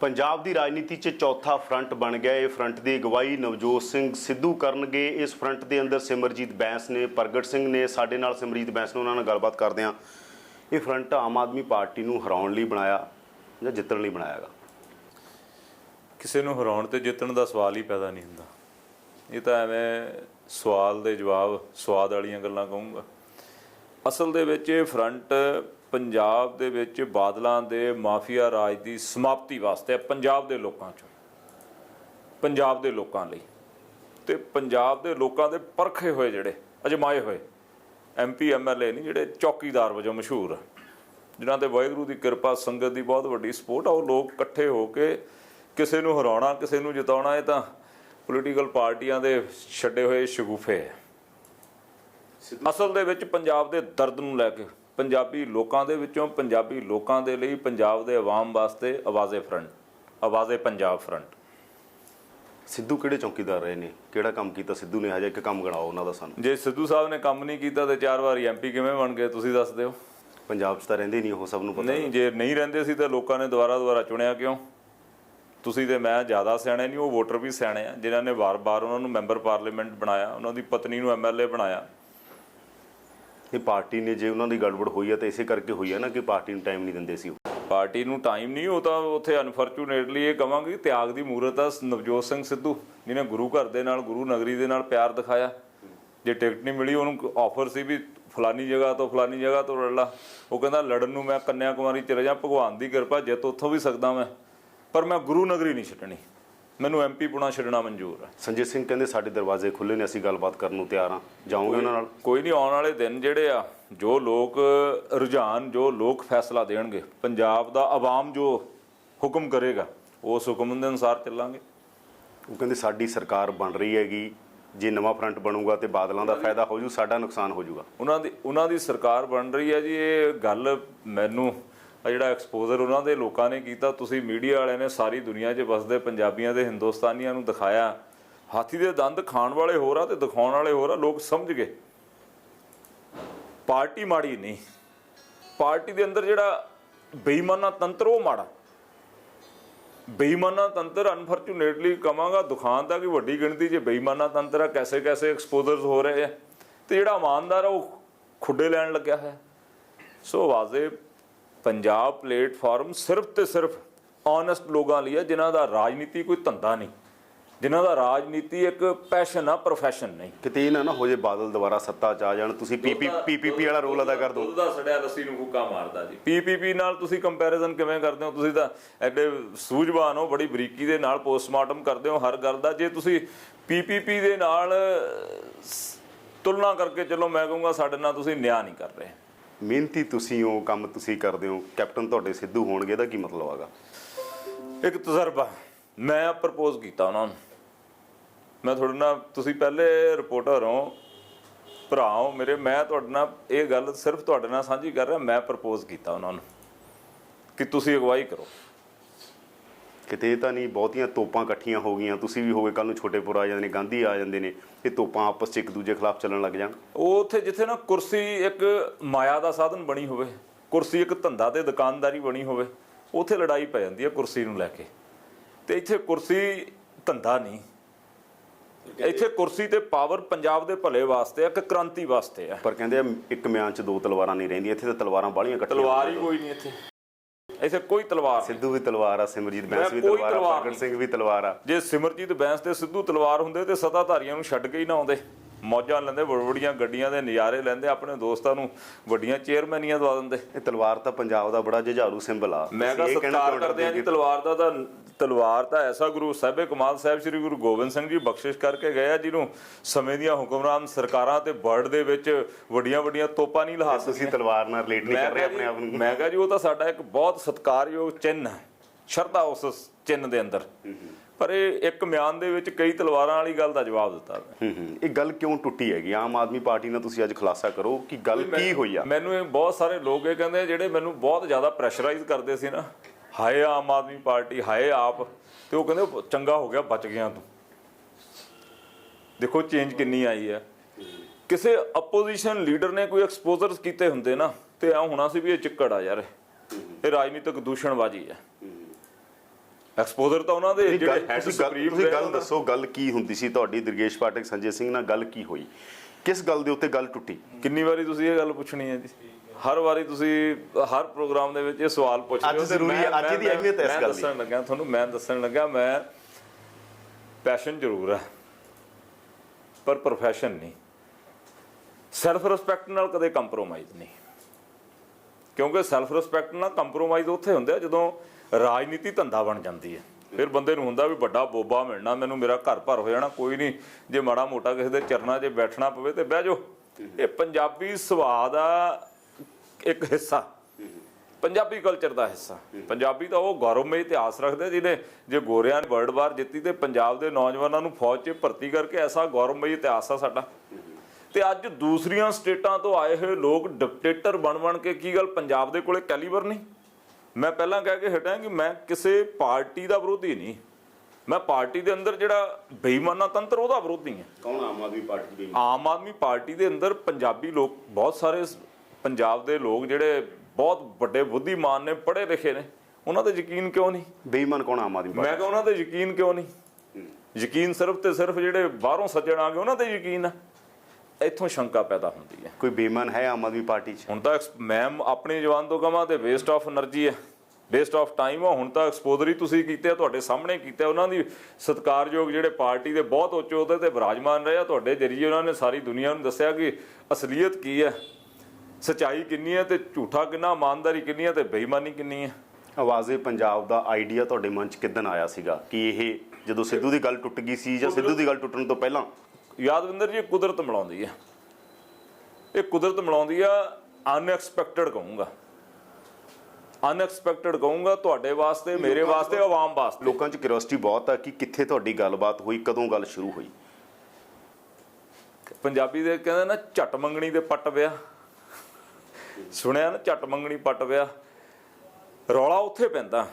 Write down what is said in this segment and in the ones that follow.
ਪੰਜਾਬ ਦੀ ਰਾਜਨੀਤੀ 'ਚ ਚੌਥਾ ਫਰੰਟ ਬਣ ਗਿਆ। ਇਹ ਫਰੰਟ ਦੀ ਅਗਵਾਈ ਨਵਜੋਤ ਸਿੰਘ ਸਿੱਧੂ ਕਰਨਗੇ। ਇਸ ਫਰੰਟ ਦੇ ਅੰਦਰ ਸਿਮਰਜੀਤ ਬੈਂਸ ਨੇ, ਪ੍ਰਗਟ ਸਿੰਘ ਨੇ। ਸਾਡੇ ਨਾਲ ਸਿਮਰਜੀਤ ਬੈਂਸ ਨੇ ਉਹਨਾਂ ਨਾਲ ਗੱਲਬਾਤ ਕਰਦੇ ਹਾਂ। ਇਹ ਫਰੰਟ ਆਮ ਆਦਮੀ ਪਾਰਟੀ ਨੂੰ ਹਰਾਉਣ ਲਈ ਬਣਾਇਆ ਜਾਂ ਜਿੱਤਣ ਲਈ ਬਣਾਇਆਗਾ ਕਿਸੇ ਨੂੰ ਹਰਾਉਣ ਤੇ ਜਿੱਤਣ ਦਾ ਸਵਾਲ ਹੀ ਪੈਦਾ ਨਹੀਂ ਹੁੰਦਾ। ਇਹ ਤਾਂ ਐਵੇਂ ਸਵਾਲ ਦੇ ਜਵਾਬ, ਸਵਾਦ ਵਾਲੀਆਂ ਗੱਲਾਂ ਕਹੂੰਗਾ। ਅਸਲ ਦੇ ਵਿੱਚ ਇਹ ਫਰੰਟ ਪੰਜਾਬ ਦੇ ਵਿੱਚ ਬਾਦਲਾਂ ਦੇ ਮਾਫੀਆ ਰਾਜ ਦੀ ਸਮਾਪਤੀ ਵਾਸਤੇ ਪੰਜਾਬ ਦੇ ਲੋਕਾਂ 'ਚੋਂ, ਪੰਜਾਬ ਦੇ ਲੋਕਾਂ ਲਈ। ਤੇ ਪੰਜਾਬ ਦੇ ਲੋਕਾਂ ਦੇ ਪਰਖੇ ਹੋਏ ਜਿਹੜੇ, ਅਜਮਾਏ ਹੋਏ ਐਮਪੀ ਐਮਐਲਏ ਨਹੀਂ, ਜਿਹੜੇ ਚੌਕੀਦਾਰ ਵਜੋਂ ਮਸ਼ਹੂਰ ਆ, ਜਿਨ੍ਹਾਂ ਤੇ ਵਾਹਿਗੁਰੂ ਦੀ ਕਿਰਪਾ, ਸੰਗਤ ਦੀ ਬਹੁਤ ਵੱਡੀ ਸਪੋਰਟ ਆ, ਉਹ ਲੋਕ ਇਕੱਠੇ ਹੋ ਕੇ ਕਿਸੇ ਨੂੰ ਹਰਾਉਣਾ, ਕਿਸੇ ਨੂੰ ਜਿਤਾਉਣਾ, ਇਹ ਤਾਂ ਪੋਲੀਟੀਕਲ ਪਾਰਟੀਆਂ ਦੇ ਛੱਡੇ ਹੋਏ ਸ਼ਗੂਫੇ ਹੈ ਅਸਲ ਦੇ ਵਿੱਚ ਪੰਜਾਬ ਦੇ ਦਰਦ ਨੂੰ ਲੈ ਕੇ ਪੰਜਾਬੀ ਲੋਕਾਂ ਦੇ ਵਿੱਚੋਂ ਪੰਜਾਬੀ ਲੋਕਾਂ ਦੇ ਲਈ ਪੰਜਾਬ ਦੇ ਆਵਾਮ ਵਾਸਤੇ ਆਵਾਜ਼ੇ ਫਰੰਟ ਆਵਾਜ਼ੇ ਪੰਜਾਬ ਫਰੰਟ। ਸਿੱਧੂ ਕਿਹੜੇ ਚੌਕੀਦਾਰ ਰਹੇ ਨੇ? ਕਿਹੜਾ ਕੰਮ ਕੀਤਾ? ਸਿੱਧੂ ਨੇ ਹਜੇ ਇੱਕ ਕੰਮ ਗਣਾਓ ਉਹਨਾਂ ਦਾ ਸਾਨੂੰ। ਜੇ ਸਿੱਧੂ ਸਾਹਿਬ ਨੇ ਕੰਮ ਨਹੀਂ ਕੀਤਾ ਤੇ ਚਾਰ ਵਾਰੀ ਐਮਪੀ ਕਿਵੇਂ ਬਣ ਗਏ ਤੁਸੀਂ ਦੱਸ ਦਿਓ। ਪੰਜਾਬ 'ਚ ਤਾਂ ਰਹਿੰਦੇ ਨਹੀਂ ਉਹ ਸਭ ਨੂੰ ਪਤਾ ਨਹੀਂ ਜੇ ਨਹੀਂ ਰਹਿੰਦੇ ਸੀ ਤਾਂ ਲੋਕਾਂ ਨੇ ਦੁਬਾਰਾ ਦੁਬਾਰਾ ਚੁਣਿਆ ਕਿਉਂ? ਤੁਸੀਂ ਤੇ ਮੈਂ ਜ਼ਿਆਦਾ ਸਿਆਣੇ ਨਹੀਂ ਉਹ ਵੋਟਰ ਵੀ ਸਿਆਣੇ ਆ ਜਿਨ੍ਹਾਂ ਨੇ ਵਾਰ-ਵਾਰ ਉਹਨਾਂ ਨੂੰ ਮੈਂਬਰ ਪਾਰਲੀਮੈਂਟ ਬਣਾਇਆ ਉਹਨਾਂ ਦੀ ਪਤਨੀ ਨੂੰ ਐਮਐਲਏ ਬਣਾਇਆ। ਇਹ ਪਾਰਟੀ ਨੇ ਜੇ ਉਹਨਾਂ ਦੀ ਗੜਬੜ ਹੋਈ ਹੈ ਤਾਂ ਇਸੇ ਕਰਕੇ ਹੋਈ ਹੈ ਨਾ ਕਿ ਪਾਰਟੀ ਨੂੰ ਟਾਈਮ ਨਹੀਂ ਦਿੰਦੇ ਸੀ ਉਹ। ਪਾਰਟੀ ਨੂੰ ਟਾਈਮ ਨਹੀਂ, ਉਹ ਤਾਂ ਉੱਥੇ ਅਨਫੋਰਚੂਨੇਟਲੀ ਇਹ ਕਵਾਂਗੇ ਤਿਆਗ ਦੀ ਮੂਰਤ ਆ ਨਵਜੋਤ ਸਿੰਘ ਸਿੱਧੂ, ਜਿਹਨੇ ਗੁਰੂ ਘਰ ਦੇ ਨਾਲ, ਗੁਰੂ ਨਗਰੀ ਦੇ ਨਾਲ ਪਿਆਰ ਦਿਖਾਇਆ। ਜੇ ਟਿਕਟ ਨਹੀਂ ਮਿਲੀ, ਉਹਨੂੰ ਆਫਰ ਸੀ ਵੀ ਫਲਾਨੀ ਜਗ੍ਹਾ ਤੋਂ ਫਲਾਨੀ ਜਗ੍ਹਾ ਤੋਂ ਲੜਲਾ ਉਹ ਕਹਿੰਦਾ, ਲੜਨ ਨੂੰ ਮੈਂ ਕੰਨਿਆ ਕੁਮਾਰੀ ਚਲੇ ਜਾ, ਭਗਵਾਨ ਦੀ ਕਿਰਪਾ, ਜਿੱਤ ਉੱਥੋਂ ਵੀ ਸਕਦਾ ਮੈਂ। ਪਰ ਮੈਂ ਗੁਰੂ ਨਗਰੀ ਨਹੀਂ ਛੱਡਣੀ। ਮੈਨੂੰ ਐਮਪੀ ਪੁਣਾ ਛੱਡਣਾ ਮਨਜ਼ੂਰ ਹੈ ਸੰਜੇ ਸਿੰਘ ਕਹਿੰਦੇ ਸਾਡੇ ਦਰਵਾਜ਼ੇ ਖੁੱਲੇ ਨੇ ਅਸੀਂ ਗੱਲਬਾਤ ਕਰਨ ਨੂੰ ਤਿਆਰ ਹਾਂ। ਜਾਓਗੇ ਉਹਨਾਂ ਨਾਲ? ਕੋਈ ਨਹੀਂ ਆਉਣ ਵਾਲੇ ਦਿਨ ਜਿਹੜੇ ਆ ਜੋ ਲੋਕ ਰੁਝਾਨ ਜੋ ਲੋਕ ਫੈਸਲਾ ਦੇਣਗੇ ਪੰਜਾਬ ਦਾ ਆਵਾਮ ਜੋ ਹੁਕਮ ਕਰੇਗਾ ਉਸ ਹੁਕਮ ਦੇ ਅਨੁਸਾਰ ਚੱਲਾਂਗੇ। ਉਹ ਕਹਿੰਦੇ ਸਾਡੀ ਸਰਕਾਰ ਬਣ ਰਹੀ ਹੈਗੀ ਜੇ ਨਵਾਂ ਫਰੰਟ ਬਣੂਗਾ ਤੇ ਬਾਦਲਾਂ ਦਾ ਫਾਇਦਾ ਹੋ ਜੂ ਸਾਡਾ ਨੁਕਸਾਨ ਹੋ ਜੂਗਾ। ਉਹਨਾਂ ਦੀ ਉਹਨਾਂ ਦੀ ਸਰਕਾਰ ਬਣ ਰਹੀ ਹੈ ਜੀ ਇਹ ਗੱਲ ਮੈਨੂੰ ਆ ਜਿਹੜਾ ਐਕਸਪੋਜ਼ਰ ਉਹਨਾਂ ਦੇ ਲੋਕਾਂ ਨੇ ਕੀਤਾ, ਤੁਸੀਂ ਮੀਡੀਆ ਵਾਲਿਆਂ ਨੇ ਸਾਰੀ ਦੁਨੀਆ 'ਚ ਵਸਦੇ ਪੰਜਾਬੀਆਂ ਦੇ ਹਿੰਦੁਸਤਾਨੀਆਂ ਨੂੰ ਦਿਖਾਇਆ। ਹਾਥੀ ਦੇ ਦੰਦ ਖਾਣ ਵਾਲੇ ਹੋਰ ਆ ਤੇ ਦਿਖਾਉਣ ਵਾਲੇ ਹੋਰ ਆ, ਲੋਕ ਸਮਝ ਗਏ। ਪਾਰਟੀ ਮਾੜੀ ਨਹੀਂ। ਪਾਰਟੀ ਦੇ ਅੰਦਰ ਜਿਹੜਾ ਬੇਈਮਾਨਾ ਤੰਤਰ, ਉਹ ਮਾੜਾ। ਬੇਈਮਾਨਾ ਤੰਤਰ ਅਨਫੋਰਚੂਨੇਟਲੀ ਕਵਾਂਗਾ ਦੁਕਾਨ ਦਾ ਕਿ ਵੱਡੀ ਗਿਣਤੀ 'ਚ ਬੇਈਮਾਨਾ ਤੰਤਰ ਆ ਕੈਸੇ ਕੈਸੇ ਐਕਸਪੋਜ਼ਰਸ ਹੋ ਰਹੇ ਆ। ਤੇ ਜਿਹੜਾ ਇਮਾਨਦਾਰ ਆ, ਉਹ ਖੁੱਡੇ ਲੈਣ ਲੱਗਿਆ ਹੈ ਸੋ ਵਾਜ਼ੇ ਪੰਜਾਬ ਪਲੇਟਫਾਰਮ ਸਿਰਫ ਤੇ ਸਿਰਫ ਓਨੈਸਟ ਲੋਕਾਂ ਲਈ ਹੈ ਜਿਨ੍ਹਾਂ ਦਾ ਰਾਜਨੀਤੀ ਕੋਈ ਧੰਦਾ ਨਹੀਂ। ਜਿਨ੍ਹਾਂ ਦਾ ਰਾਜਨੀਤੀ ਇੱਕ ਪੈਸ਼ਨ ਆ ਪ੍ਰੋਫੈਸ਼ਨ ਨਹੀਂ। ਕਿਤੇ ਨਾ ਨਾ ਹੋ ਜੇ ਬਾਦਲ ਦੁਬਾਰਾ ਸੱਤਾ 'ਚ ਆ ਜਾਣ ਤੁਸੀਂ ਪੀਪੀ ਪੀਪੀਪੀ ਵਾਲਾ ਰੋਲ ਅਦਾ ਕਰ ਦਿਓ। ਦੁੱਧ ਦਾ ਸੜਿਆ ਲੱਸੀ ਨੂੰ ਹੁੱਕਾ ਮਾਰਦਾ ਜੀ। ਪੀਪੀਪੀ ਨਾਲ ਤੁਸੀਂ ਕੰਪੈਰੀਜ਼ਨ ਕਿਵੇਂ ਕਰਦੇ ਹੋ? ਤੁਸੀਂ ਤਾਂ ਐਡੇ ਸੂਝਵਾਨ ਹੋ ਬੜੀ ਬਰੀਕੀ ਦੇ ਨਾਲ ਪੋਸਟਮਾਰਟਮ ਕਰਦੇ ਹੋ ਹਰ ਗੱਲ ਦਾ। ਜੇ ਤੁਸੀਂ ਪੀਪੀਪੀ ਦੇ ਨਾਲ ਤੁਲਨਾ ਕਰਕੇ ਚਲੋ ਮੈਂ ਕਹੂੰਗਾ ਸਾਡੇ ਨਾਲ ਤੁਸੀਂ ਨਿਆਂ ਨਹੀਂ ਕਰ ਰਹੇ। ਮਿਹਨਤੀ ਤੁਸੀਂ ਹੋ, ਕੰਮ ਤੁਸੀਂ ਕਰਦੇ ਹੋ, ਕੈਪਟਨ ਤੁਹਾਡੇ ਸਿੱਧੂ ਹੋਣਗੇ, ਇਹਦਾ ਕੀ ਮਤਲਬ ਆਗਾ ਇੱਕ ਤਜਰਬਾ, ਮੈਂ ਪ੍ਰਪੋਜ਼ ਕੀਤਾ ਉਹਨਾਂ ਨੂੰ। ਮੈਂ ਤੁਹਾਡੇ ਨਾਲ, ਤੁਸੀਂ ਪਹਿਲੇ ਰਿਪੋਰਟਰ ਹੋ, ਭਰਾ ਹੋ ਮੇਰੇ, ਮੈਂ ਤੁਹਾਡੇ ਨਾਲ ਇਹ ਗੱਲ ਸਿਰਫ ਤੁਹਾਡੇ ਨਾਲ ਸਾਂਝੀ ਕਰ ਰਿਹਾ, ਮੈਂ ਪ੍ਰਪੋਜ਼ ਕੀਤਾ ਉਹਨਾਂ ਨੂੰ ਕਿ ਤੁਸੀਂ ਅਗਵਾਈ ਕਰੋ। ਕਿਤੇ ਇਹ ਤਾਂ ਨਹੀਂ ਬਹੁਤੀਆਂ ਤੋਪਾਂ ਇਕੱਠੀਆਂ ਹੋ ਗਈਆਂ ਤੁਸੀਂ ਵੀ ਹੋਗੇ ਕੱਲ ਨੂੰ ਛੋਟੇਪੁਰ ਆ ਜਾਂਦੇ ਨੇ ਗਾਂਧੀ ਆ ਜਾਂਦੇ ਨੇ ਇਹ ਤੋਪਾਂ ਆਪਸ 'ਚ ਇੱਕ ਦੂਜੇ ਖਿਲਾਫ ਚੱਲਣ ਲੱਗ ਜਾਣ। ਉਹ ਉੱਥੇ ਜਿੱਥੇ ਨਾ ਕੁਰਸੀ ਇੱਕ ਮਾਇਆ ਦਾ ਸਾਧਨ ਬਣੀ ਹੋਵੇ ਕੁਰਸੀ ਇੱਕ ਧੰਦਾ ਤੇ ਦੁਕਾਨਦਾਰੀ ਬਣੀ ਹੋਵੇ ਉੱਥੇ ਲੜਾਈ ਪੈ ਜਾਂਦੀ ਹੈ ਕੁਰਸੀ ਨੂੰ ਲੈ ਕੇ। ਤੇ ਇੱਥੇ ਕੁਰਸੀ ਧੰਦਾ ਨਹੀਂ। ਇੱਥੇ ਕੁਰਸੀ ਤੇ ਪਾਵਰ ਪੰਜਾਬ ਦੇ ਭਲੇ ਵਾਸਤੇ ਆ ਕਿ ਕ੍ਰਾਂਤੀ ਵਾਸਤੇ ਆ। ਪਰ ਕਹਿੰਦੇ ਆ ਇੱਕ ਮਿਆਨ 'ਚ ਦੋ ਤਲਵਾਰਾਂ ਨਹੀਂ ਰਹਿੰਦੀਆਂ ਇੱਥੇ ਤਾਂ ਤਲਵਾਰਾਂ ਬਾਹਲੀਆਂ ਇਕੱਠੀਆਂ ਤਲਵਾਰ ਹੀ। ਕੋਈ ਨਹੀਂ ਇੱਥੇ। ਇੱਥੇ ਕੋਈ ਤਲਵਾਰ ਨਹੀਂ। ਸਿੱਧੂ ਵੀ ਤਲਵਾਰ ਆ ਸਿਮਰਜੀਤ ਬੈਂਸ ਵੀ ਕੋਈ ਤਲਵਾਰ ਆ ਤਲਵਾਰ ਪ੍ਰਗਟ ਨਹੀਂ। ਸਿੰਘ ਵੀ ਤਲਵਾਰ ਆ ਜੇ ਸਿਮਰਜੀਤ ਬੈਂਸ ਤੇ ਸਿੱਧੂ ਤਲਵਾਰ ਹੁੰਦੇ ਤੇ ਸਤਾਧਾਰੀਆਂ ਨੂੰ ਛੱਡ ਕੇ ਹੀ ਨਾ ਆਉਂਦੇ ਮੌਜਾਂ ਲੈਂਦੇ ਵੱਡੀਆਂ ਗੱਡੀਆਂ ਦੇ ਨਜ਼ਾਰੇ ਲੈਂਦੇ ਆਪਣੇ ਦੋਸਤਾਂ ਨੂੰ ਵੱਡੀਆਂ ਚੇਅਰਮੈਨੀਆਂ ਦਵਾ ਦਿੰਦੇ। ਇਹ ਤਲਵਾਰ ਤਾਂ ਪੰਜਾਬ ਦਾ ਬੜਾ ਜੁਝਾਰੂ ਸਿੰਬਲ ਆ। ਮੈਂ ਕਹਾ ਸਤਿਕਾਰ ਕਰਦੇ ਆ ਜੀ ਤਲਵਾਰ ਦਾ ਤਾਂ ਤਲਵਾਰ ਤਾਂ ਐਸਾ ਗੁਰੂ ਸਾਹਿਬੇ ਕਮਾਲ ਸਾਹਿਬ ਸ੍ਰੀ ਗੁਰੂ ਗੋਬਿੰਦ ਸਿੰਘ ਜੀ ਬਖਸ਼ਿਸ਼ ਕਰਕੇ ਗਏ ਆ ਜਿਹਨੂੰ ਸਮੇਂ ਦੀਆਂ ਹੁਕਮਰਾਨ ਸਰਕਾਰਾਂ ਤੇ ਵਰਲਡ ਦੇ ਵਿੱਚ ਵੱਡੀਆਂ ਵੱਡੀਆਂ ਤੋਪਾਂ ਨਹੀਂ ਲਹਾ ਤੁਸੀਂ ਤਲਵਾਰ ਨਾਲ ਰਿਲੇਟ ਨਹੀਂ ਕਰ ਰਹੇ ਆਪਣੇ ਆਪ ਨੂੰ। ਮੈਂ ਕਹਾ ਜੀ ਉਹ ਤਾਂ ਸਾਡਾ ਇੱਕ ਬਹੁਤ ਸਤਿਕਾਰਯੋਗ ਚਿੰਨ੍ਹ ਹੈ ਸ਼ਰਧਾ ਉਸ ਚਿੰਨ੍ਹ ਦੇ ਅੰਦਰ। ਪਰ ਇਹ ਇੱਕ ਮਿਆਨ ਦੇ ਵਿੱਚ ਕਈ ਤਲਵਾਰਾਂ ਵਾਲੀ ਗੱਲ ਦਾ ਜਵਾਬ ਦਿੱਤਾ ਹੂੰ ਹੂੰ। ਇਹ ਗੱਲ ਕਿਉਂ ਟੁੱਟੀ ਹੈਗੀ? ਆਮ ਆਦਮੀ ਪਾਰਟੀ ਨਾਲ ਤੁਸੀਂ ਅੱਜ ਖੁਲਾਸਾ ਕਰੋ ਕਿ ਗੱਲ ਕੀ ਹੋਈ ਆ? ਮੈਨੂੰ ਇਹ ਬਹੁਤ ਸਾਰੇ ਲੋਕ ਇਹ ਕਹਿੰਦੇ ਜਿਹੜੇ ਮੈਨੂੰ ਬਹੁਤ ਜ਼ਿਆਦਾ ਪ੍ਰੈਸ਼ਰਾਈਜ਼ ਕਰਦੇ ਸੀ ਨਾ। ਹਾਏ ਆਮ ਆਦਮੀ ਪਾਰਟੀ ਹਾਏ ਆਪ। ਤੇ ਉਹ ਕਹਿੰਦੇ ਚੰਗਾ ਹੋ ਗਿਆ ਬਚ ਗਿਆ ਤੂੰ। ਦੇਖੋ ਚੇਂਜ ਕਿੰਨੀ ਆਈ ਹੈ। ਕਿਸੇ ਆਪੋਜੀਸ਼ਨ ਲੀਡਰ ਨੇ ਕੋਈ ਐਕਸਪੋਜ਼ਰਸ ਕੀਤੇ ਹੁੰਦੇ ਨਾ ਤੇ ਆ ਹੋਣਾ ਸੀ ਵੀ ਇਹ ਚਿੱਕੜ ਆ ਯਾਰ। ਇਹ ਰਾਜਨੀਤਿਕ ਦੂਸ਼ਣਬਾਜ਼ੀ ਹੈ। ਐਕਸਪੋਜ਼ਰ ਤਾਂ ਉਹਨਾਂ ਦੇ ਜਿਹੜੇ ਹੈਡ ਤੁਸੀਂ ਗੱਲ ਸੁਪਰੀਮ ਤੁਸੀਂ ਗੱਲ ਦੱਸੋ ਗੱਲ ਕੀ ਹੁੰਦੀ ਸੀ ਤੁਹਾਡੀ ਦੁਰਗੇਸ਼ ਪਾਠਕ ਸੰਜੇ ਸਿੰਘ ਨਾਲ? ਗੱਲ ਕੀ ਹੋਈ? ਕਿਸ ਗੱਲ ਦੇ ਉੱਤੇ ਗੱਲ ਟੁੱਟੀ? ਕਿੰਨੀ ਵਾਰੀ ਤੁਸੀਂ ਇਹ ਗੱਲ ਪੁੱਛਣੀ ਹੈ ਜੀ? ਹਰ ਵਾਰੀ ਤੁਸੀਂ ਹਰ ਪ੍ਰੋਗਰਾਮ ਦੇ ਵਿੱਚ ਇਹ ਸਵਾਲ ਪੁੱਛਦੇ ਹੋ ਜ਼ਰੂਰੀ ਹੈ, ਅੱਜ ਦੀ ਅਹਿਮੀਅਤ ਹੈ ਇਸ ਗੱਲ ਦੀ। ਦੱਸਣ ਲੱਗਾ ਤੁਹਾਨੂੰ ਮੈਂ ਦੱਸਣ ਲੱਗਾ ਮੈਂ ਪੈਸ਼ਨ ਜ਼ਰੂਰ ਹੈ। ਪਰ ਪ੍ਰੋਫੈਸ਼ਨ ਨਹੀਂ। ਸੈਲਫ ਰਿਸਪੈਕਟ ਨਾਲ ਕਦੇ ਕੰਪਰੋਮਾਈਜ਼ ਨਹੀਂ। ਕਿਉਂਕਿ ਸੈਲਫ ਰਿਸਪੈਕਟ ਨਾਲ ਕੰਪਰੋਮਾਈਜ਼ ਉੱਥੇ ਹੁੰਦਾ ਜਦੋਂ ਰਾਜਨੀਤੀ ਧੰਦਾ ਬਣ ਜਾਂਦੀ ਹੈ। ਫਿਰ ਬੰਦੇ ਨੂੰ ਹੁੰਦਾ ਵੀ ਵੱਡਾ ਬੋਬਾ ਮਿਲਣਾ, ਮੈਨੂੰ ਮੇਰਾ ਘਰ ਭਰ ਹੋ ਜਾਣਾ, ਕੋਈ ਨਹੀਂ, ਜੇ ਮਾੜਾ ਮੋਟਾ ਕਿਸੇ ਦੇ ਚਰਨਾਂ 'ਚ ਬੈਠਣਾ ਪਵੇ ਤੇ ਬਹਿ ਜਾਓ। ਇਹ ਪੰਜਾਬੀ ਸੁਭਾਅ ਦਾ ਇੱਕ ਹਿੱਸਾ, ਪੰਜਾਬੀ ਕਲਚਰ ਦਾ ਹਿੱਸਾ। ਪੰਜਾਬੀ ਤਾਂ ਉਹ ਗੌਰਵਮਈ ਇਤਿਹਾਸ ਰੱਖਦੇ ਜਿਹਨੇ, ਜੇ ਗੋਰਿਆਂ ਨੇ ਵਰਲਡ ਵਾਰ ਜਿੱਤੀ ਤੇ ਪੰਜਾਬ ਦੇ ਨੌਜਵਾਨਾਂ ਨੂੰ ਫੌਜ 'ਚ ਭਰਤੀ ਕਰਕੇ ਐਸਾ ਗੌਰਵਮਈ ਇਤਿਹਾਸ ਆ ਸਾਡਾ। ਤੇ ਅੱਜ ਦੂਸਰੀਆਂ ਸਟੇਟਾਂ ਤੋਂ ਆਏ ਹੋਏ ਲੋਕ ਡਿਕਟੇਟਰ ਬਣ ਬਣ ਕੇ ਕੀ ਗੱਲ ਪੰਜਾਬ ਦੇ ਕੋਲੇ ਕੈਲੀਬਰ ਨਹੀਂ? ਮੈਂ ਪਹਿਲਾਂ ਕਹਿ ਕੇ ਹਟਿਆ ਕਿ ਮੈਂ ਕਿਸੇ ਪਾਰਟੀ ਦਾ ਵਿਰੋਧੀ ਨਹੀਂ। ਮੈਂ ਪਾਰਟੀ ਦੇ ਅੰਦਰ ਜਿਹੜਾ ਬੇਈਮਾਨਾ ਤੰਤਰ ਉਹਦਾ ਵਿਰੋਧੀ ਹਾਂ। ਕੌਣ ਆਮ ਆਦਮੀ ਪਾਰਟੀ ਦੀ ਆਮ ਆਦਮੀ ਪਾਰਟੀ ਦੇ ਅੰਦਰ ਪੰਜਾਬੀ ਲੋਕ ਬਹੁਤ ਸਾਰੇ ਪੰਜਾਬ ਦੇ ਲੋਕ ਜਿਹੜੇ ਬਹੁਤ ਵੱਡੇ ਬੁੱਧੀਮਾਨ ਨੇ ਪੜ੍ਹੇ ਲਿਖੇ ਨੇ ਉਹਨਾਂ ਤੇ ਯਕੀਨ ਕਿਉਂ ਨਹੀਂ? ਬੇਈਮਾਨ ਕੌਣ ਆਮ ਆਦਮੀ ਪਾਰਟੀ? ਮੈਂ ਕਿਹਾ ਉਹਨਾਂ ਤੇ ਯਕੀਨ ਕਿਉਂ ਨਹੀਂ? ਯਕੀਨ ਸਿਰਫ ਤੇ ਸਿਰਫ ਜਿਹੜੇ ਬਾਹਰੋਂ ਸੱਜਣ ਆ ਗਏ ਉਹਨਾਂ ਤੇ ਯਕੀਨ ਆ। ਇੱਥੋਂ ਸ਼ੰਕਾ ਪੈਦਾ ਹੁੰਦੀ ਹੈ। ਕੋਈ ਬੇਮਨ ਹੈ ਆਮ ਆਦਮੀ ਪਾਰਟੀ 'ਚ? ਹੁਣ ਤਾਂ ਮੈਂ ਆਪਣੀ ਜਵਾਨ ਤੋਂ ਕਹਾਂ ਤੇ ਵੇਸਟ ਆਫ એનર્ਜੀ ਹੈ। ਵੇਸਟ ਆਫ ਟਾਈਮ ਆ। ਹੁਣ ਤਾਂ ਐਕਸਪੋਜ਼ਰ ਹੀ ਤੁਸੀਂ ਕੀਤੇ ਆ ਤੁਹਾਡੇ ਸਾਹਮਣੇ ਕੀਤੇ ਉਹਨਾਂ ਦੀ ਸਤਿਕਾਰਯੋਗ ਜਿਹੜੇ ਪਾਰਟੀ ਦੇ ਬਹੁਤ ਉੱਚ ਉਹਦੇ ਤੇ ਵਿਰਾਜਮਾਨ ਰਹੇ ਆ ਤੁਹਾਡੇ ਜਰੀਏ ਉਹਨਾਂ ਨੇ ਸਾਰੀ ਦੁਨੀਆ ਨੂੰ ਦੱਸਿਆ ਕਿ ਅਸਲੀਅਤ ਕੀ ਹੈ? ਸਚਾਈ ਕਿੰਨੀ ਹੈ ਤੇ ਝੂਠਾ ਕਿੰਨਾ ਇਮਾਨਦਾਰੀ ਕਿੰਨੀ ਹੈ ਤੇ ਬੇਈਮਾਨੀ ਕਿੰਨੀ ਹੈ? ਆਵਾਜ਼ੇ ਪੰਜਾਬ ਦਾ ਆਈਡੀਆ ਤੁਹਾਡੇ ਮਨ 'ਚ ਕਿਦਾਂ ਆਇਆ ਸੀਗਾ? ਕਿ ਇਹ ਜਦੋਂ ਸਿੱਧੂ ਦੀ ਗੱਲ ਟੁੱਟ ਗਈ ਸੀ ਜਾਂ ਸਿੱਧੂ ਦੀ ਗੱਲ ਟੁੱਟਣ ਤੋਂ ਪਹਿਲਾਂ? ਯਾਦਵਿੰਦਰ ਜੀ ਕੁਦਰਤ ਮਿਲਾਉਂਦੀ ਹੈ। ਇਹ ਕੁਦਰਤ ਮਿਲਾਉਂਦੀ ਆ ਅਨਐਕਸਪੈਕਟਡ ਕਹੂੰਗਾ। ਅਨਐਕਸਪੈਕਟਡ ਕਹੂੰਗਾ ਤੁਹਾਡੇ ਵਾਸਤੇ ਮੇਰੇ ਵਾਸਤੇ ਆਵਾਮ ਵਾਸਤੇ। ਲੋਕਾਂ 'ਚ ਕਿਉਰਿਓਸਿਟੀ ਬਹੁਤ ਆ ਕਿ ਕਿੱਥੇ ਤੁਹਾਡੀ ਗੱਲਬਾਤ ਹੋਈ ਕਦੋਂ ਗੱਲ ਸ਼ੁਰੂ ਹੋਈ? ਪੰਜਾਬੀ ਦੇ ਕਹਿੰਦੇ ਨਾ ਝੱਟ ਮੰਗਣੀ ਦੇ ਪੱਟ ਵਿਆਹ। ਸੁਣਿਆ ਨਾ ਝੱਟ ਮੰਗਣੀ ਪੱਟ ਵਿਆਹ। ਰੌਲਾ ਉੱਥੇ ਪੈਂਦਾ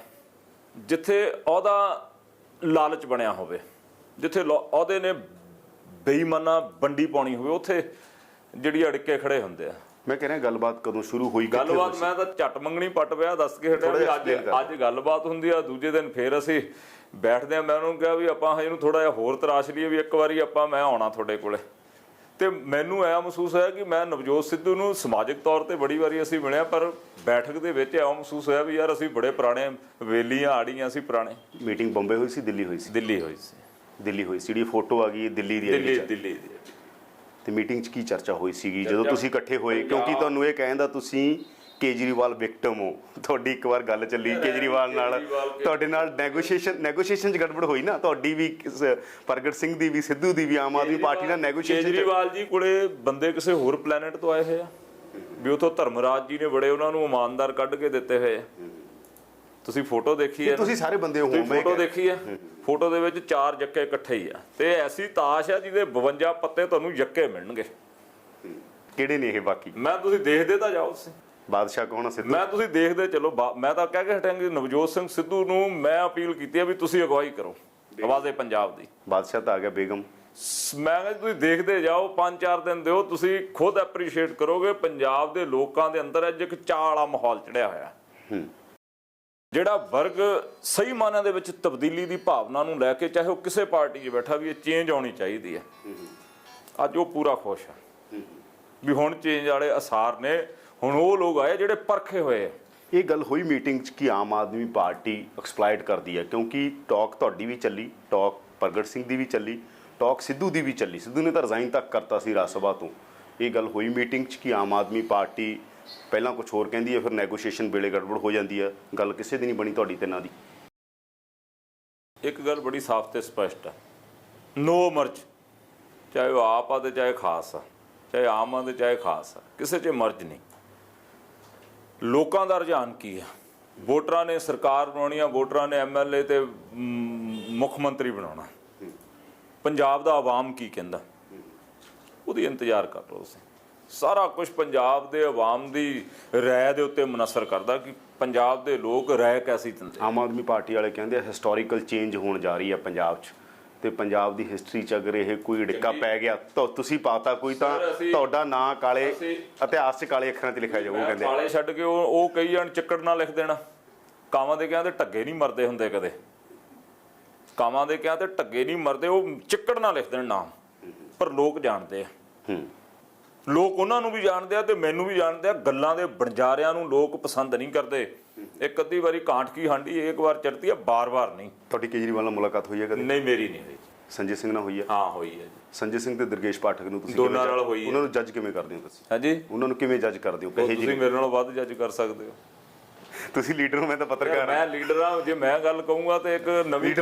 ਜਿੱਥੇ ਉਹਦਾ ਲਾਲਚ ਬਣਿਆ ਹੋਵੇ। ਜਿੱਥੇ ਉਹਦੇ ਨੇ ਬੇਈਮਾਨਾ ਬੰਡੀ ਪਾਉਣੀ ਹੋਵੇ ਉੱਥੇ ਜਿਹੜੀ ਅੜਕੇ ਖੜੇ ਹੁੰਦੇ ਆ। ਮੈਂ ਕਹਿ ਰਿਹਾ ਗੱਲਬਾਤ ਕਦੋਂ ਸ਼ੁਰੂ ਹੋਈ ਗੱਲਬਾਤ ਸੀ? ਮੈਂ ਤਾਂ ਝੱਟ ਮੰਗਣੀ ਪੱਟ ਪਿਆ ਦੱਸ ਕੇ ਹਟਿਆ ਅੱਜ ਅੱਜ ਗੱਲਬਾਤ ਹੁੰਦੀ ਆ ਦੂਜੇ ਦਿਨ ਫੇਰ ਅਸੀਂ ਬੈਠਦੇ ਆ ਮੈਂ ਉਹਨੂੰ ਕਿਹਾ ਵੀ ਆਪਾਂ ਇਹਨੂੰ ਥੋੜਾ ਜਿਹਾ ਹੋਰ ਤਰਾਸ਼ ਲਈਏ ਵੀ ਇੱਕ ਵਾਰੀ ਆਪਾਂ ਮੈਂ ਆਉਣਾ ਤੁਹਾਡੇ ਕੋਲੇ। ਤੇ ਮੈਨੂੰ ਐ ਮਹਿਸੂਸ ਹੋਇਆ ਕਿ ਮੈਂ ਨਵਜੋਤ ਸਿੱਧੂ ਨੂੰ ਸਮਾਜਿਕ ਤੌਰ ਤੇ ਬੜੀ ਵਾਰੀ ਅਸੀਂ ਮਿਲਿਆ ਪਰ ਬੈਠਕ ਦੇ ਵਿੱਚ ਐ ਮਹਿਸੂਸ ਹੋਇਆ ਵੀ ਯਾਰ ਅਸੀਂ ਬੜੇ ਪੁਰਾਣੇ ਵੇਲੀਆਂ ਆੜੀਆਂ ਅਸੀਂ ਪੁਰਾਣੇ। ਮੀਟਿੰਗ ਬੰਬੇ ਹੋਈ ਸੀ ਦਿੱਲੀ ਹੋਈ ਸੀ? ਦਿੱਲੀ ਹੋਈ ਸੀ। ਦਿੱਲੀ ਹੋਈ ਸੀ ਜਿਹੜੀ ਫੋਟੋ ਆ ਗਈ ਦਿੱਲੀ ਦੀ ਦਿੱਲੀ ਦਿੱਲੀ ਦੀ। ਤੇ ਮੀਟਿੰਗ 'ਚ ਕੀ ਚਰਚਾ ਹੋਈ ਸੀਗੀ? ਜਦੋਂ ਤੁਸੀਂ ਇਕੱਠੇ ਹੋਏ ਕਿਉਂਕਿ ਤੁਹਾਨੂੰ ਇਹ ਕਹਿੰਦਾ ਤੁਸੀਂ ਕੇਜਰੀਵਾਲ ਵਿਕਟਮ ਹੋ। ਤੁਹਾਡੀ ਇੱਕ ਵਾਰ ਗੱਲ ਚੱਲੀ ਕੇਜਰੀਵਾਲ ਨਾਲ। ਕੇਜਰੀਵਾਲ ਕੇ- ਤੁਹਾਡੇ ਨਾਲ ਨੈਗੋਸ਼ੀਏਸ਼ਨ ਨੈਗੋਸ਼ੀਏਸ਼ਨ 'ਚ ਗੜਬੜ ਹੋਈ ਨਾ? ਤੁਹਾਡੀ ਵੀ ਪ੍ਰਗਟ ਸਿੰਘ ਦੀ ਵੀ ਸਿੱਧੂ ਦੀ ਵੀ ਆਮ ਆਦਮੀ ਪਾਰਟੀ ਨਾਲ ਨੈਗੋਸ਼ੀਏਸ਼ਨ ਕੇਜਰੀਵਾਲ ਜੀ ਕੋਲੇ ਬੰਦੇ ਕਿਸੇ ਹੋਰ ਪਲੈਨਟ ਤੋਂ ਆਏ ਹੋਏ ਆ। ਵੀ ਉਥੋਂ ਧਰਮਰਾਜ ਜੀ ਨੇ ਬੜੇ ਉਹਨਾਂ ਨੂੰ ਇਮਾਨਦਾਰ ਕੱਢ ਕੇ ਦਿੱਤੇ ਹੋਏ ਆ। ਤੁਸੀਂ ਫੋਟੋ ਦੇਖੀ ਹੈ? ਤੁਸੀਂ ਸਾਰੇ ਬੰਦੇ ਹੋ ਮੈਂ ਫੋਟੋ ਦੇਖੀ ਹੈ? ਫੋਟੋ ਦੇ ਵਿੱਚ ਚਾਰ ਜੱਕੇ ਇਕੱਠੇ ਹੀ ਆ। ਤੇ ਐਸੀ ਤਾਸ਼ ਆ ਜਿਹਦੇ 52 ਪੱਤੇ ਤੁਹਾਨੂੰ ਜੱਕੇ ਮਿਲਣਗੇ। ਕਿਹੜੇ ਨੇ ਇਹ ਬਾਕੀ? ਮੈਂ ਤੁਸੀਂ ਦੇਖਦੇ ਤਾਂ ਜਾਓ ਤੁਸੀਂ। ਬਾਦਸ਼ਾਹ ਕੌਣ ਸਿੱਧੂ? ਮੈਂ ਤੁਸੀਂ ਦੇਖਦੇ ਚਲੋ ਮੈਂ ਤਾਂ ਕਹਿ ਕੇ ਹਟਾਂਗੇ ਨਵਜੋਤ ਸਿੰਘ ਸਿੱਧੂ ਨੂੰ ਮੈਂ ਅਪੀਲ ਕੀਤੀ ਹੈ ਵੀ ਤੁਸੀਂ ਅਗਵਾਈ ਕਰੋ ਆਵਾਜ਼ੇ ਪੰਜਾਬ ਦੀ। ਬਾਦਸ਼ਾਹ ਤਾਂ ਆ ਗਿਆ ਬੇਗਮ। ਮੈਂ ਕਹਿੰਦਾ ਤੁਸੀਂ ਦੇਖਦੇ ਜਾਓ ਪੰਜ ਚਾਰ ਦਿਨ ਦਿਓ ਤੁਸੀਂ ਖੁਦ ਐਪਰੀਸ਼ੀਏਟ ਕਰੋਗੇ ਪੰਜਾਬ ਦੇ ਲੋਕਾਂ ਦੇ ਅੰਦਰ ਅੱਜ ਇੱਕ ਚਾਅ ਵਾਲਾ ਮਾਹੌਲ ਚੜਿਆ ਹੋਇਆ। ਹੈ। ਜਿਹੜਾ ਵਰਗ ਸਹੀ ਮਾਨਾਂ ਦੇ ਵਿੱਚ ਤਬਦੀਲੀ ਦੀ ਭਾਵਨਾ ਨੂੰ ਲੈ ਕੇ ਚਾਹੇ ਉਹ ਕਿਸੇ ਪਾਰਟੀ 'ਚ ਬੈਠਾ ਵੀ ਇਹ ਚੇਂਜ ਆਉਣੀ ਚਾਹੀਦੀ ਹੈ। ਅੱਜ ਉਹ ਪੂਰਾ ਖੁਸ਼ ਹੈ ਵੀ ਹੁਣ ਚੇਂਜ ਵਾਲੇ ਅਸਾਰ ਨੇ, ਹੁਣ ਉਹ ਲੋਕ ਆਏ ਜਿਹੜੇ ਪਰਖੇ ਹੋਏ ਆ। ਇਹ ਗੱਲ ਹੋਈ ਮੀਟਿੰਗ 'ਚ ਕਿ ਆਮ ਆਦਮੀ ਪਾਰਟੀ ਐਕਸਪਲਾਈਟ ਕਰਦੀ ਹੈ, ਕਿਉਂਕਿ ਟਾਕ ਤੁਹਾਡੀ ਵੀ ਚੱਲੀ, ਟਾਕ ਪ੍ਰਗਟ ਸਿੰਘ ਦੀ ਵੀ ਚੱਲੀ, ਟਾਕ ਸਿੱਧੂ ਦੀ ਵੀ ਚੱਲੀ। ਸਿੱਧੂ ਨੇ ਤਾਂ ਰਿਜ਼ਾਈਨ ਤੱਕ ਕਰਤਾ ਸੀ ਰਾਜ ਸਭਾ ਤੋਂ। ਇਹ ਗੱਲ ਹੋਈ ਮੀਟਿੰਗ 'ਚ ਕਿ ਆਮ ਆਦਮੀ ਪਾਰਟੀ ਪਹਿਲਾਂ ਕੁਝ ਹੋਰ ਕਹਿੰਦੀ ਹੈ ਫਿਰ ਨੈਗੋਸ਼ੀਏਸ਼ਨ ਵੇਲੇ ਗੜਬੜ ਹੋ ਜਾਂਦੀ ਹੈ। ਗੱਲ ਕਿਸੇ ਦੀ ਨਹੀਂ ਬਣੀ ਤੁਹਾਡੀ ਤੇ ਨਾ ਦੀ। ਇੱਕ ਗੱਲ ਬੜੀ ਸਾਫ਼ ਤੇ ਸਪਸ਼ਟ ਹੈ। ਨੋ ਮਰਜ਼ ਚਾਹੇ ਉਹ ਆਪ ਆ ਤੇ ਚਾਹੇ ਖਾਸ ਆ ਚਾਹੇ ਆਮ ਆ ਤੇ ਚਾਹੇ ਖਾਸ ਆ ਕਿਸੇ 'ਚ ਮਰਜ਼ ਨਹੀਂ। ਲੋਕਾਂ ਦਾ ਰੁਝਾਨ ਕੀ ਆ? ਵੋਟਰਾਂ ਨੇ ਸਰਕਾਰ ਬਣਾਉਣੀ ਆ ਵੋਟਰਾਂ ਨੇ ਐਮਐਲਏ ਤੇ ਮੁੱਖ ਮੰਤਰੀ ਬਣਾਉਣਾ। ਪੰਜਾਬ ਦਾ ਆਵਾਮ ਕੀ ਕਹਿੰਦਾ? ਉਹਦੀ ਇੰਤਜ਼ਾਰ ਕਰ ਲਓ ਤੁਸੀਂ। ਸਾਰਾ ਕੁਝ ਪੰਜਾਬ ਦੇ ਆਵਾਮ ਦੀ ਰਾਏ ਦੇ ਉੱਤੇ ਮਨਸਰ ਕਰਦਾ ਕਿ ਪੰਜਾਬ ਦੇ ਲੋਕ ਰਾਏ ਕੈਸੀ ਦਿੰਦੇ ਆਮ ਆਦਮੀ ਪਾਰਟੀ ਵਾਲੇ ਕਹਿੰਦੇ ਆ ਹਿਸਟੋਰੀਕਲ ਚੇਂਜ ਹੋਣ ਜਾ ਰਹੀ ਹੈ ਪੰਜਾਬ 'ਚ ਤੇ ਪੰਜਾਬ ਦੀ ਹਿਸਟਰੀ 'ਚ ਅਗਰ ਇਹ ਕੋਈ ਡਿੱਕਾ ਪੈ ਗਿਆ ਤਾਂ ਤੁਸੀਂ ਪਾਤਾ ਕੋਈ ਤਾਂ ਤੁਹਾਡਾ ਨਾਂ ਕਾਲੇ ਇਤਿਹਾਸ 'ਚ ਕਾਲੇ ਅੱਖਰਾਂ 'ਚ ਲਿਖਿਆ ਜਾਊਗਾ ਕਹਿੰਦੇ। ਕਾਲੇ ਛੱਡ ਕੇ ਉਹ ਉਹ ਕਈ ਜਣ ਚੱਕੜ ਨਾਲ ਲਿਖ ਦੇਣਾ। ਕਾਵਾਂ ਦੇ ਕਹਿੰਦੇ ਟੱਗੇ ਨਹੀਂ ਮਰਦੇ ਹੁੰਦੇ ਕਦੇ। ਕਾਵਾਂ ਦੇ ਕਿਹਾ ਤੇ ਟੱਗੇ ਨਹੀਂ ਮਰਦੇ ਉਹ ਚਿੱਕੜ ਨਾਲ ਲਿਖ ਦੇਣ ਨਾਮ। ਪਰ ਲੋਕ ਜਾਣਦੇ ਆ। ਹੂੰ। ਲੋਕ ਉਹਨਾਂ ਨੂੰ ਵੀ ਜਾਣਦੇ ਆ ਤੇ ਮੈਨੂੰ ਵੀ ਜਾਣਦੇ ਆ। ਗੱਲਾਂ ਦੇ ਬਣਜਾਰਿਆਂ ਨੂੰ ਲੋਕ ਪਸੰਦ ਨਹੀਂ ਕਰਦੇ। ਇੱਕ ਅੱਧੀ ਵਾਰੀ ਕਾਂਟ ਕੀ ਹਾਂਡੀ ਇੱਕ ਵਾਰ ਚੜਤੀ ਆ ਬਾਰ-ਬਾਰ ਨਹੀਂ। ਤੁਹਾਡੀ ਕੇਜਰੀਵਾਲ ਨਾਲ ਮੁਲਾਕਾਤ ਹੋਈ ਹੈ ਕਦੇ? ਨਹੀਂ ਮੇਰੀ ਨਹੀਂ ਹੋਈ। ਸੰਜੇ ਸਿੰਘ ਨਾਲ ਹੋਈ ਹੈ ਹਾਂ ਹੋਈ ਹੈ ਜੀ। ਸੰਜੇ ਸਿੰਘ ਤੇ ਦੁਰਗੇਸ਼ ਪਾਠਕ ਨੂੰ ਤੁਸੀਂ ਦੋਨਾਂ ਨਾਲ ਹੋਈ ਹੈ। ਉਹਨਾਂ ਨੂੰ ਜੱਜ ਕਿਵੇਂ ਕਰਦੇ ਹੋ ਤੁਸੀਂ? ਹਾਂਜੀ? ਉਹਨਾਂ ਨੂੰ ਕਿਵੇਂ ਜੱਜ ਕਰਦੇ ਹੋ? ਕਹੇ ਜੀ ਤੁਸੀਂ ਮੇਰੇ ਨਾਲੋਂ ਵੱਧ ਜੱਜ ਕਰ ਸਕਦੇ ਹੋ। ਤੁਸੀਂ ਲੀਡਰ ਹੋ ਮੈਂ ਤਾਂ ਪੱਤਰਕਾਰ ਹਾਂ। ਮੈਂ ਲੀਡਰ ਆ ਜੇ ਮੈਂ ਗੱਲ ਕਹੂੰਗਾ ਤੇ ਇੱਕ ਨਵੀਂ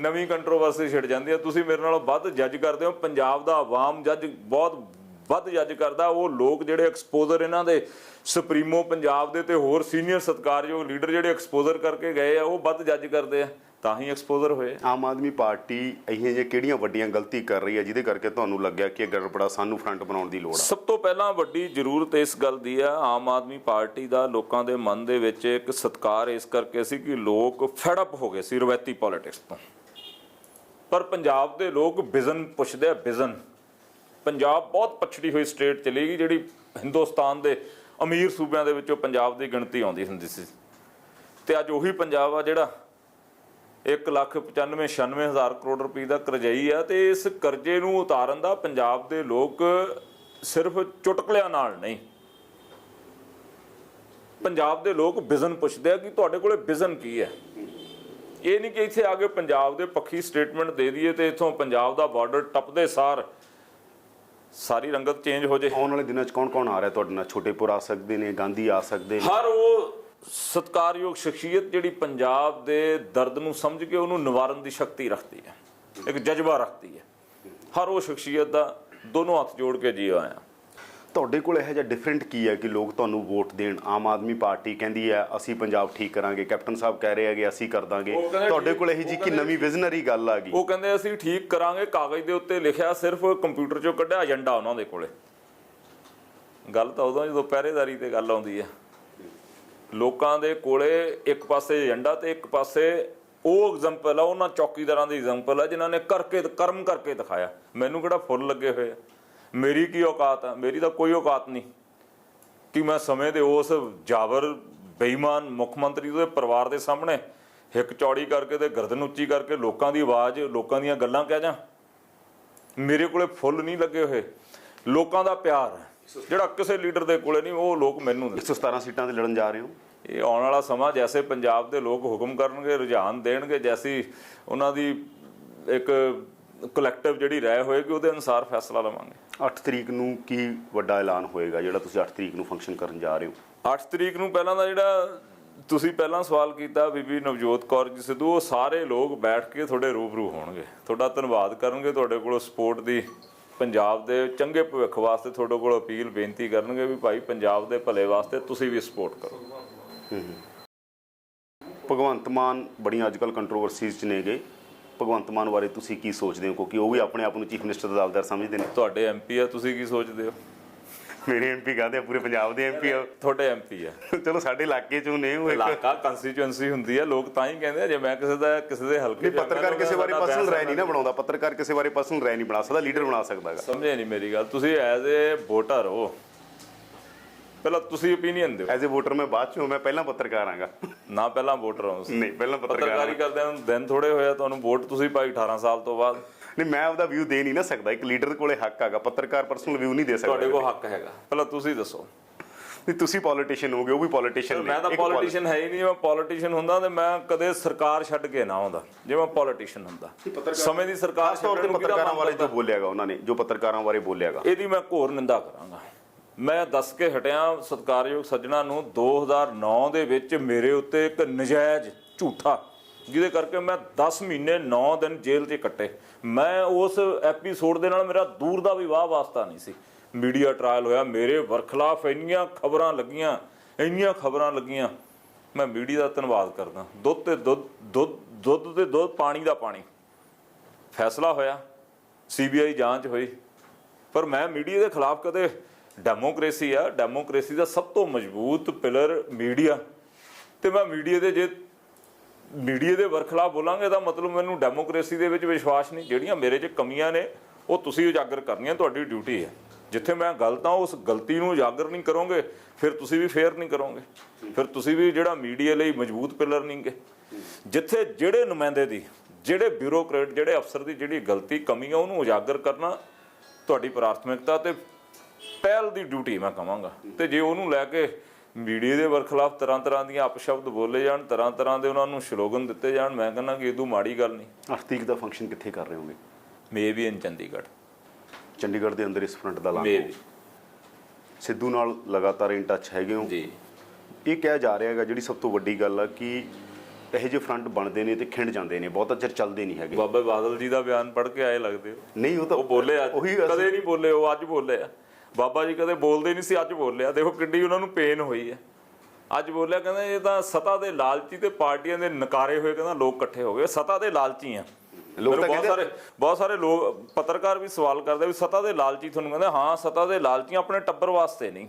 ਨਵੀਂ ਕੰਟਰੋਵਰਸੀ ਛਿੜ ਜਾਂਦੀ ਹੈ ਤੁਸੀਂ ਮੇਰੇ ਨਾਲੋਂ ਵੱਧ ਜੱਜ ਕਰਦੇ ਹੋ। ਪੰਜਾਬ ਦਾ ਆਵਾਮ ਜੱਜ ਬਹੁਤ ਵੱਧ ਜੱਜ ਕਰਦਾ ਉਹ ਲੋਕ ਜਿਹੜੇ ਐਕਸਪੋਜ਼ਰ ਇਹਨਾਂ ਦੇ ਸੁਪਰੀਮੋ ਪੰਜਾਬ ਦੇ ਤੇ ਹੋਰ ਸੀਨੀਅਰ ਸਤਕਾਰਯੋਗ ਲੀਡਰ ਜਿਹੜੇ ਐਕਸਪੋਜ਼ਰ ਕਰਕੇ ਗਏ ਆ ਉਹ ਵੱਧ ਜੱਜ ਕਰਦੇ ਆ ਤਾਂ ਹੀ ਐਕਸਪੋਜ਼ਰ ਹੋਏ ਆਮ ਆਦਮੀ ਪਾਰਟੀ ਇਹ ਜਿਹੇ ਕਿਹੜੀਆਂ ਵੱਡੀਆਂ ਗਲਤੀ ਕਰ ਰਹੀ ਹੈ ਜਿਹਦੇ ਕਰਕੇ ਤੁਹਾਨੂੰ ਲੱਗਿਆ ਕਿ ਗੜਬੜਾ ਸਾਨੂੰ ਫਰੰਟ ਬਣਾਉਣ ਦੀ ਲੋੜ ਆ? ਸਭ ਤੋਂ ਪਹਿਲਾਂ ਵੱਡੀ ਜ਼ਰੂਰਤ ਇਸ ਗੱਲ ਦੀ ਆ ਆਮ ਆਦਮੀ ਪਾਰਟੀ ਦਾ ਲੋਕਾਂ ਦੇ ਮਨ ਦੇ ਵਿੱਚ ਇੱਕ ਸਤਕਾਰ ਇਸ ਕਰਕੇ ਸੀ ਕਿ ਲੋਕ ਫੈਡ ਅਪ ਹੋ ਗਏ ਸੀ ਰਵਾਇਤੀ ਪੋਲਿਟਿਕਸ ਤੋਂ। ਪਰ ਪੰਜਾਬ ਦੇ ਲੋਕ ਵਿਜ਼ਨ ਪੁੱਛਦੇ ਆ ਵਿਜ਼ਨ ਪੰਜਾਬ ਬਹੁਤ ਪਛੜੀ ਹੋਈ ਸਟੇਟ ਚਲੀ ਗਈ, ਜਿਹੜੀ ਹਿੰਦੁਸਤਾਨ ਦੇ ਅਮੀਰ ਸੂਬਿਆਂ ਦੇ ਵਿੱਚੋਂ ਪੰਜਾਬ ਦੀ ਗਿਣਤੀ ਆਉਂਦੀ ਹੁੰਦੀ ਸੀ। ਤੇ ਅੱਜ ਉਹੀ ਪੰਜਾਬ ਆ ਜਿਹੜਾ 1 ਲੱਖ 95 96 ਹਜ਼ਾਰ ਕਰੋੜ ਰੁਪਏ ਦਾ ਕਰਜ਼ਈ ਆ ਤੇ ਇਸ ਕਰਜ਼ੇ ਨੂੰ ਉਤਾਰਨ ਦਾ ਪੰਜਾਬ ਦੇ ਲੋਕ ਸਿਰਫ ਚੁਟਕਲਿਆਂ ਨਾਲ ਨਹੀਂ। ਪੰਜਾਬ ਦੇ ਲੋਕ ਵਿਜ਼ਨ ਪੁੱਛਦੇ ਆ ਕਿ ਤੁਹਾਡੇ ਕੋਲੇ ਵਿਜ਼ਨ ਕੀ ਹੈ? ਇਹ ਨਹੀਂ ਕਿ ਇੱਥੇ ਆ ਕੇ ਪੰਜਾਬ ਦੇ ਪੱਖੀ ਸਟੇਟਮੈਂਟ ਦੇ ਦਈਏ ਤੇ ਇਥੋਂ ਪੰਜਾਬ ਦਾ ਬਾਰਡਰ ਟੱਪਦੇ ਸਾਰ ਸਾਰੀ ਰੰਗਤ ਚੇਂਜ ਹੋ ਜੇ। ਆਉਣ ਵਾਲੇ ਦਿਨਾਂ 'ਚ ਕੌਣ ਕੌਣ ਆ ਰਿਹਾ ਤੁਹਾਡੇ ਨਾਲ? ਛੋਟੇਪੁਰ ਆ ਸਕਦੇ ਨੇ ਗਾਂਧੀ ਆ ਸਕਦੇ ਨੇ। ਹਰ ਉਹ ਸਤਕਾਰਯੋਗ ਸ਼ਖਸੀਅਤ ਜਿਹੜੀ ਪੰਜਾਬ ਦੇ ਦਰਦ ਨੂੰ ਸਮਝ ਕੇ ਉਹਨੂੰ ਨਿਵਾਰਨ ਦੀ ਸ਼ਕਤੀ ਰੱਖਦੀ ਹੈ। ਇੱਕ ਜਜ਼ਬਾ ਰੱਖਦੀ ਹੈ। ਹਰ ਉਹ ਸ਼ਖਸੀਅਤ ਦਾ ਦੋਨੋਂ ਹੱਥ ਜੋੜ ਕੇ ਜੀ ਆਇਆ ਤੁਹਾਡੇ ਕੋਲ ਇਹੋ ਜਿਹਾ ਡਿਫਰੈਂਟ ਕੀ ਹੈ ਕਿ ਲੋਕ ਤੁਹਾਨੂੰ ਵੋਟ ਦੇਣ? ਆਮ ਆਦਮੀ ਪਾਰਟੀ ਕਹਿੰਦੀ ਹੈ ਅਸੀਂ ਪੰਜਾਬ ਠੀਕ ਕਰਾਂਗੇ। ਕੈਪਟਨ ਸਾਹਿਬ ਕਹਿ ਰਹੇ ਹੈਗੇ ਅਸੀਂ ਕਰ ਦਾਂਗੇ। ਉਹ ਕਹਿੰਦੇ ਤੁਹਾਡੇ ਕੋਲ ਇਹੋ ਉਹ ਜੀ ਕਿ ਕਹਿੰਦੇ- ਨਵੀਂ ਵਿਜ਼ਨਰੀ ਗੱਲ ਆ ਗਈ? ਉਹ ਕਹਿੰਦੇ ਅਸੀਂ ਠੀਕ ਕਰਾਂਗੇ ਕਾਗਜ਼ ਦੇ ਉੱਤੇ ਲਿਖਿਆ ਸਿਰਫ ਕੰਪਿਊਟਰ 'ਚੋਂ ਕੱਢਿਆ ਏਜੰਡਾ ਉਹਨਾਂ ਦੇ ਕੋਲੇ। ਗੱਲ ਤਾਂ ਉਦੋਂ ਜਦੋਂ ਪਹਿਰੇਦਾਰੀ ਤੇ ਗੱਲ ਆਉਂਦੀ ਹੈ। ਲੋਕਾਂ ਦੇ ਕੋਲੇ ਇੱਕ ਪਾਸੇ ਏਜੰਡਾ ਤੇ ਇੱਕ ਪਾਸੇ ਉਹ ਐਗਜ਼ਾਮਪਲ ਆ ਉਹਨਾਂ ਚੌਕੀਦਾਰਾਂ ਦੀ ਐਗਜ਼ਾਮਪਲ ਆ ਜਿਨ੍ਹਾਂ ਨੇ ਕਰਕੇ ਕਰਮ ਕਰਕੇ ਦਿਖਾਇਆ। ਮੈਨੂੰ ਕਿਹੜਾ ਫੁੱਲ ਲੱਗੇ ਹੋਏ ਆ। ਮੇਰੀ ਕੀ ਔਕਾਤ ਆ? ਮੇਰੀ ਤਾਂ ਕੋਈ ਔਕਾਤ ਨਹੀਂ ਕਿ ਮੈਂ ਸਮੇਂ ਦੇ ਉਸ ਜਾਬਰ ਬੇਈਮਾਨ ਮੁੱਖ ਮੰਤਰੀ ਦੇ ਪਰਿਵਾਰ ਦੇ ਸਾਹਮਣੇ ਹਿੱਕ ਚੌੜੀ ਕਰਕੇ ਤੇ ਗਰਦਨ ਉੱਚੀ ਕਰਕੇ ਲੋਕਾਂ ਦੀ ਆਵਾਜ਼ ਲੋਕਾਂ ਦੀਆਂ ਗੱਲਾਂ ਕਹਿ ਜਾ। ਮੇਰੇ ਕੋਲੇ ਫੁੱਲ ਨਹੀਂ ਲੱਗੇ ਹੋਏ। ਲੋਕਾਂ ਦਾ ਪਿਆਰ ਜਿਹੜਾ ਕਿਸੇ ਲੀਡਰ ਦੇ ਕੋਲੇ ਨਹੀਂ ਉਹ ਲੋਕ ਮੈਨੂੰ ਦਿੰਦੇ। 117 ਸੀਟਾਂ ਤੇ ਲੜਨ ਜਾ ਰਹੇ ਹੋ? ਇਹ ਆਉਣ ਵਾਲਾ ਸਮਾਂ ਜੈਸੇ ਪੰਜਾਬ ਦੇ ਲੋਕ ਹੁਕਮ ਕਰਨਗੇ ਰੁਝਾਨ ਦੇਣਗੇ ਜੈਸੀ ਉਹਨਾਂ ਦੀ ਇੱਕ ਕਲੈਕਟਿਵ ਜਿਹੜੀ ਰਾਏ ਹੋਏਗੀ ਉਹਦੇ ਅਨੁਸਾਰ ਫੈਸਲਾ ਲਵਾਂਗੇ। 8 ਤਰੀਕ ਨੂੰ ਕੀ ਵੱਡਾ ਐਲਾਨ ਹੋਏਗਾ ਜਿਹੜਾ ਤੁਸੀਂ 8 ਤਰੀਕ ਨੂੰ ਫੰਕਸ਼ਨ ਕਰਨ ਜਾ ਰਹੇ ਹੋ? 8 ਤਰੀਕ ਨੂੰ ਪਹਿਲਾਂ ਦਾ ਜਿਹੜਾ ਤੁਸੀਂ ਪਹਿਲਾਂ ਸਵਾਲ ਕੀਤਾ ਬੀਬੀ ਨਵਜੋਤ ਕੌਰ ਜੀ ਸਿੱਧੂ ਉਹ ਸਾਰੇ ਲੋਕ ਬੈਠ ਕੇ ਤੁਹਾਡੇ ਰੂਬਰੂ ਹੋਣਗੇ। ਤੁਹਾਡਾ ਧੰਨਵਾਦ ਕਰਨਗੇ ਤੁਹਾਡੇ ਕੋਲੋਂ ਸਪੋਰਟ ਦੀ ਪੰਜਾਬ ਦੇ ਚੰਗੇ ਭਵਿੱਖ ਵਾਸਤੇ ਤੁਹਾਡੇ ਕੋਲ ਅਪੀਲ ਬੇਨਤੀ ਕਰਨਗੇ ਵੀ ਭਾਈ ਪੰਜਾਬ ਦੇ ਭਲੇ ਵਾਸਤੇ ਤੁਸੀਂ ਵੀ ਸਪੋਰਟ ਕਰੋ। ਭਗਵੰਤ ਮਾਨ ਬੜੀਆਂ ਅੱਜਕੱਲ ਕੰਟਰੋਵਰਸੀਜ਼ 'ਚ ਨੇ ਗਏ ਭਗਵੰਤ ਮਾਨ ਬਾਰੇ ਤੁਸੀਂ ਕੀ ਸੋਚਦੇ ਹੋ? ਕਿਉਂਕਿ ਉਹ ਵੀ ਆਪਣੇ ਆਪ ਨੂੰ ਚੀਫ ਮਿਨਿਸਟਰ ਦਾ ਦਾਅਵੇਦਾਰ ਸਮਝਦੇ ਨੇ। ਤੁਹਾਡੇ ਐਮਪੀ ਆ ਤੁਸੀਂ ਕੀ ਸੋਚਦੇ ਹੋ? ਮੇਰੇ ਐਮਪੀ ਕਹਦੇ ਆ ਪੂਰੇ ਪੰਜਾਬ ਦੇ ਐਮਪੀ ਆ। ਤੁਹਾਡੇ ਐਮਪੀ ਆ। ਚਲੋ ਸਾਡੇ ਇਲਾਕੇ 'ਚੋਂ ਨੇ ਉਹ ਇਲਾਕਾ ਕੰਸਟੀਚੁਐਂਸੀ ਹੁੰਦੀ ਹੈ ਲੋਕ ਤਾਂ ਹੀ ਕਹਿੰਦੇ ਆ ਜੇ ਮੈਂ ਕਿਸੇ ਦਾ ਕਿਸੇ ਦੇ ਹਲਕੇ ਨਹੀਂ, 'ਚ ਪੱਤਰਕਾਰ ਕਿਸੇ ਬਾਰੇ ਪਰਸਨਲ ਰਾਏ ਨਹੀਂ ਨਾ ਬਣਾਉਂਦਾ। ਪੱਤਰਕਾਰ ਕਿਸੇ ਬਾਰੇ ਪਰਸਨਲ ਰਾਏ ਨਹੀਂ ਬਣਾ ਸਕਦਾ। ਲੀਡਰ ਬਣਾ ਸਕਦਾ ਸਮਝੇ ਨਹੀਂ ਮੇਰੀ ਗੱਲ। ਤੁਸੀਂ ਐਜ਼ ਏ ਵੋਟਰ ਹੋ ਪਹਿਲਾਂ ਤੁਸੀਂ ਓਪੀਨੀਅਨ ਦਿਓ। ਐਜ਼ ਅ ਵੋਟਰ ਮੈਂ ਬਾਅਦ ਚੋਂ ਮੈਂ ਪਹਿਲਾਂ ਪੱਤਰਕਾਰ ਆਂਗਾ। ਨਾ ਪਹਿਲਾਂ ਵੋਟਰ ਹੋ ਤੁਸੀਂ। ਨਹੀਂ ਪਹਿਲਾਂ ਪੱਤਰਕਾਰ ਪੱਤਰਕਾਰੀ ਕਰਦਿਆਂ ਨੂੰ ਦਿਨ ਥੋੜੇ ਹੋਇਆ ਤੁਹਾਨੂੰ ਵੋਟ ਤੁਸੀਂ ਪਾਈ 18 ਸਾਲ ਤੋਂ ਬਾਅਦ। ਨਹੀਂ ਮੈਂ ਆਪਦਾ ਵਿਊ ਦੇ ਨਹੀਂ ਨਾ ਸਕਦਾ। ਇੱਕ ਲੀਡਰ ਕੋਲੇ ਹੱਕ ਹੈਗਾ ਪੱਤਰਕਾਰ ਪਰਸਨਲ ਵਿਊ ਨਹੀਂ ਦੇ ਸਕਦਾ। ਤੁਹਾਡੇ ਕੋਲ ਹੱਕ ਹੈਗਾ। ਪਹਿਲਾਂ ਤੁਸੀਂ ਦੱਸੋ। ਨਹੀਂ ਤੁਸੀਂ ਪੋਲੀਟੀਸ਼ੀਅਨ ਹੋਗੇ ਉਹ ਵੀ ਪੋਲੀਟੀਸ਼ੀਅਨ ਨੇ। ਮੈਂ ਤਾਂ ਪੋਲੀਟੀਸ਼ੀਅਨ ਹੈ ਹੀ ਨਹੀਂ ਮੈਂ ਪੋਲੀਟੀਸ਼ੀਅਨ ਹੁੰਦਾ ਤੇ ਮੈਂ ਕਦੇ ਸਰਕਾਰ ਛੱਡ ਕੇ ਨਾ ਆਉਂਦਾ ਜੇ ਮੈਂ ਪੋਲੀਟੀਸ਼ੀਅਨ ਹੁੰਦਾ। ਸਮੇਂ ਦੀ ਸਰਕਾਰ ਖਾਸ ਤੌਰ ਤੇ ਛੱਡਣ ਨੂੰ ਕਿਹਦਾ ਪੱਤਰਕਾਰਾਂ ਮਨ ਕਰਦਾ? ਜੋ ਬੋਲਿਆਗਾ ਉਹਨਾਂ ਨੇ ਜੋ ਪੱਤਰਕਾਰਾਂ ਬਾਰੇ ਬੋਲਿਆਗਾ। ਇਹਦੀ ਮੈਂ ਘੋਰ ਨਿੰਦਾ ਕਰਾਂਗਾ। ਮੈਂ ਦੱਸ ਕੇ ਹਟਿਆ ਸਤਕਾਰਯੋਗ ਸੱਜਣਾ ਨੂੰ 2009 ਦੇ ਵਿੱਚ ਮੇਰੇ ਉੱਤੇ ਇੱਕ ਨਜਾਇਜ਼ ਝੂਠਾ, ਜਿਹਦੇ ਕਰਕੇ ਮੈਂ 10 ਮਹੀਨੇ 9 ਦਿਨ ਜੇਲ੍ਹ 'ਚ ਕੱਟੇ। ਮੈਂ ਉਸ ਐਪੀਸੋਡ ਦੇ ਨਾਲ ਮੇਰਾ ਦੂਰ ਦਾ ਵੀ ਵਾਹ ਵਾਸਤਾ ਨਹੀਂ ਸੀ। ਮੀਡੀਆ ਟ੍ਰਾਇਲ ਹੋਇਆ, ਮੇਰੇ ਵਰਖਲਾਫ ਇੰਨੀਆਂ ਖਬਰਾਂ ਲੱਗੀਆਂ, ਇੰਨੀਆਂ ਖਬਰਾਂ ਲੱਗੀਆਂ। ਮੈਂ ਮੀਡੀਆ ਦਾ ਧੰਨਵਾਦ ਕਰਦਾ। ਦੁੱਧ ਤੇ ਦੁੱਧ ਦੁੱਧ ਦੁੱਧ ਤੇ ਦੁੱਧ, ਪਾਣੀ ਦਾ ਪਾਣੀ। ਫੈਸਲਾ ਹੋਇਆ, ਸੀਬੀਆਈ ਜਾਂਚ ਹੋਈ। ਪਰ ਮੈਂ ਮੀਡੀਆ ਦੇ ਖਿਲਾਫ ਕਦੇ ਡੈਮੋਕ੍ਰੇਸੀ ਆ ਡੈਮੋਕ੍ਰੇਸੀ ਦਾ ਸਭ ਤੋਂ ਮਜ਼ਬੂਤ ਪਿਲਰ ਮੀਡੀਆ ਤੇ ਮੈਂ ਮੀਡੀਆ ਦੇ ਜੇ ਮੀਡੀਆ ਦੇ ਵਰਖਲਾ ਬੋਲਾਂਗੇ ਤਾਂ ਮਤਲਬ ਮੈਨੂੰ ਡੈਮੋਕ੍ਰੇਸੀ ਦੇ ਵਿੱਚ ਵਿਸ਼ਵਾਸ ਨਹੀਂ। ਜਿਹੜੀਆਂ ਮੇਰੇ 'ਚ ਕਮੀਆਂ ਨੇ, ਉਹ ਤੁਸੀਂ ਉਜਾਗਰ ਕਰਨੀਆਂ, ਤੁਹਾਡੀ ਡਿਊਟੀ ਹੈ ਜਿੱਥੇ ਮੈਂ ਗਲਤ ਹਾਂ, ਉਸ ਗਲਤੀ ਨੂੰ ਉਜਾਗਰ ਨਹੀਂ ਕਰੋਗੇ, ਫਿਰ ਤੁਸੀਂ ਵੀ ਫੇਅਰ ਨਹੀਂ ਕਰੋਗੇ। ਫਿਰ ਤੁਸੀਂ ਵੀ ਜਿਹੜਾ ਮੀਡੀਆ ਲਈ ਮਜ਼ਬੂਤ ਪਿਲਰ ਨਹੀਂਗੇ। ਜਿੱਥੇ ਜਿਹੜੇ ਨੁਮਾਇੰਦੇ ਦੀ, ਜਿਹੜੇ ਬਿਊਰੋਕਰੇਟ ਜਿਹੜੇ ਅਫਸਰ ਦੀ ਜਿਹੜੀ ਗਲਤੀ, ਕਮੀ ਆ, ਉਹਨੂੰ ਉਜਾਗਰ ਕਰਨਾ ਤੁਹਾਡੀ ਪ੍ਰਾਥਮਿਕਤਾ ਤੇ ਪਹਿਲ ਦੀ ਡਿਊਟੀ ਮੈਂ ਕਹਾਂਗਾ ਤੇ ਜੇ ਉਹਨੂੰ ਲੈ ਕੇ ਮੀਡੀਆ ਦੇ ਵਰਖਲਾਫ ਤਰ੍ਹਾਂ ਤਰ੍ਹਾਂ ਦੀਆਂ ਅਪਸ਼ਬਦ ਬੋਲੇ ਜਾਣ ਤਰ੍ਹਾਂ ਤਰ੍ਹਾਂ ਦੇ ਉਹਨਾਂ ਨੂੰ ਸ਼ਲੋਗਨ ਦਿੱਤੇ ਜਾਣ ਮੈਂ ਕਹਿੰਦਾ ਕਿ ਇਹਦੂ ਮਾੜੀ ਗੱਲ ਨਹੀਂ। 8 ਤਰੀਕ ਦਾ ਫੰਕਸ਼ਨ ਕਿੱਥੇ ਕਰ ਰਹੇ ਹੋਗੇ? ਮੇ ਵੀ ਇਨ ਚੰਡੀਗੜ੍ਹ ਚੰਡੀਗੜ੍ਹ ਦੇ ਅੰਦਰ ਇਸ ਫਰੰਟ ਦਾ। ਵੀ ਸਿੱਧੂ ਨਾਲ ਲਗਾਤਾਰ ਇਨ ਟੱਚ ਹੈਗੇ ਹੋ। ਜੀ। ਇਹ ਕਿਹਾ ਜਾ ਰਿਹਾ ਹੈਗਾ ਜਿਹੜੀ ਸਭ ਤੋਂ ਵੱਡੀ ਗੱਲ ਆ ਕਿ ਇਹੋ ਜਿਹੇ ਫਰੰਟ ਬਣਦੇ ਨੇ ਤੇ ਖਿੰਡ ਜਾਂਦੇ ਨੇ ਬਹੁਤਾ ਚਿਰ ਚੱਲਦੇ ਨਹੀਂ ਹੈਗੇ। ਬਾਬਾ ਬਾਦਲ ਜੀ ਦਾ ਬਿਆਨ ਪੜ੍ਹ ਕੇ ਆਏ ਲੱਗਦੇ ਨਹੀਂ ਉਹ ਤਾਂ ਉਹ ਬੋਲੇ ਅੱਜ ਕਦੇ ਨਹੀਂ ਬੋਲੇ ਉਹ ਅੱਜ ਬੋਲੇ ਆ। ਬਾਬਾ ਜੀ ਕਦੇ ਬੋਲਦੇ ਨਹੀਂ ਸੀ ਅੱਜ ਬੋਲਿਆ। ਦੇਖੋ ਕਿੰਨੀ ਉਹਨਾਂ ਨੂੰ ਪੇਨ ਹੋਈ ਹੈ। ਅੱਜ ਬੋਲਿਆ ਕਹਿੰਦਾ ਇਹ ਤਾਂ ਸਤਾ ਦੇ ਲਾਲਚੀ ਤੇ ਪਾਰਟੀਆਂ ਦੇ ਨਕਾਰੇ ਹੋਏ ਕਹਿੰਦਾ ਲੋਕ ਇਕੱਠੇ ਹੋ ਗਏ। ਸਤਾ ਦੇ ਲਾਲਚੀ ਆ। ਲੋਕ ਤਾਂ ਬਹੁਤ ਸਾਰੇ ਬਹੁਤ ਸਾਰੇ ਲੋਕ ਪੱਤਰਕਾਰ ਵੀ ਸਵਾਲ ਕਰਦੇ ਵੀ ਸਤਾ ਦੇ ਲਾਲਚੀ ਤੁਹਾਨੂੰ ਕਹਿੰਦੇ ਹਾਂ ਸਤਾ ਦੇ ਲਾਲਚੀ ਆਪਣੇ ਟੱਬਰ ਵਾਸਤੇ ਨਹੀਂ।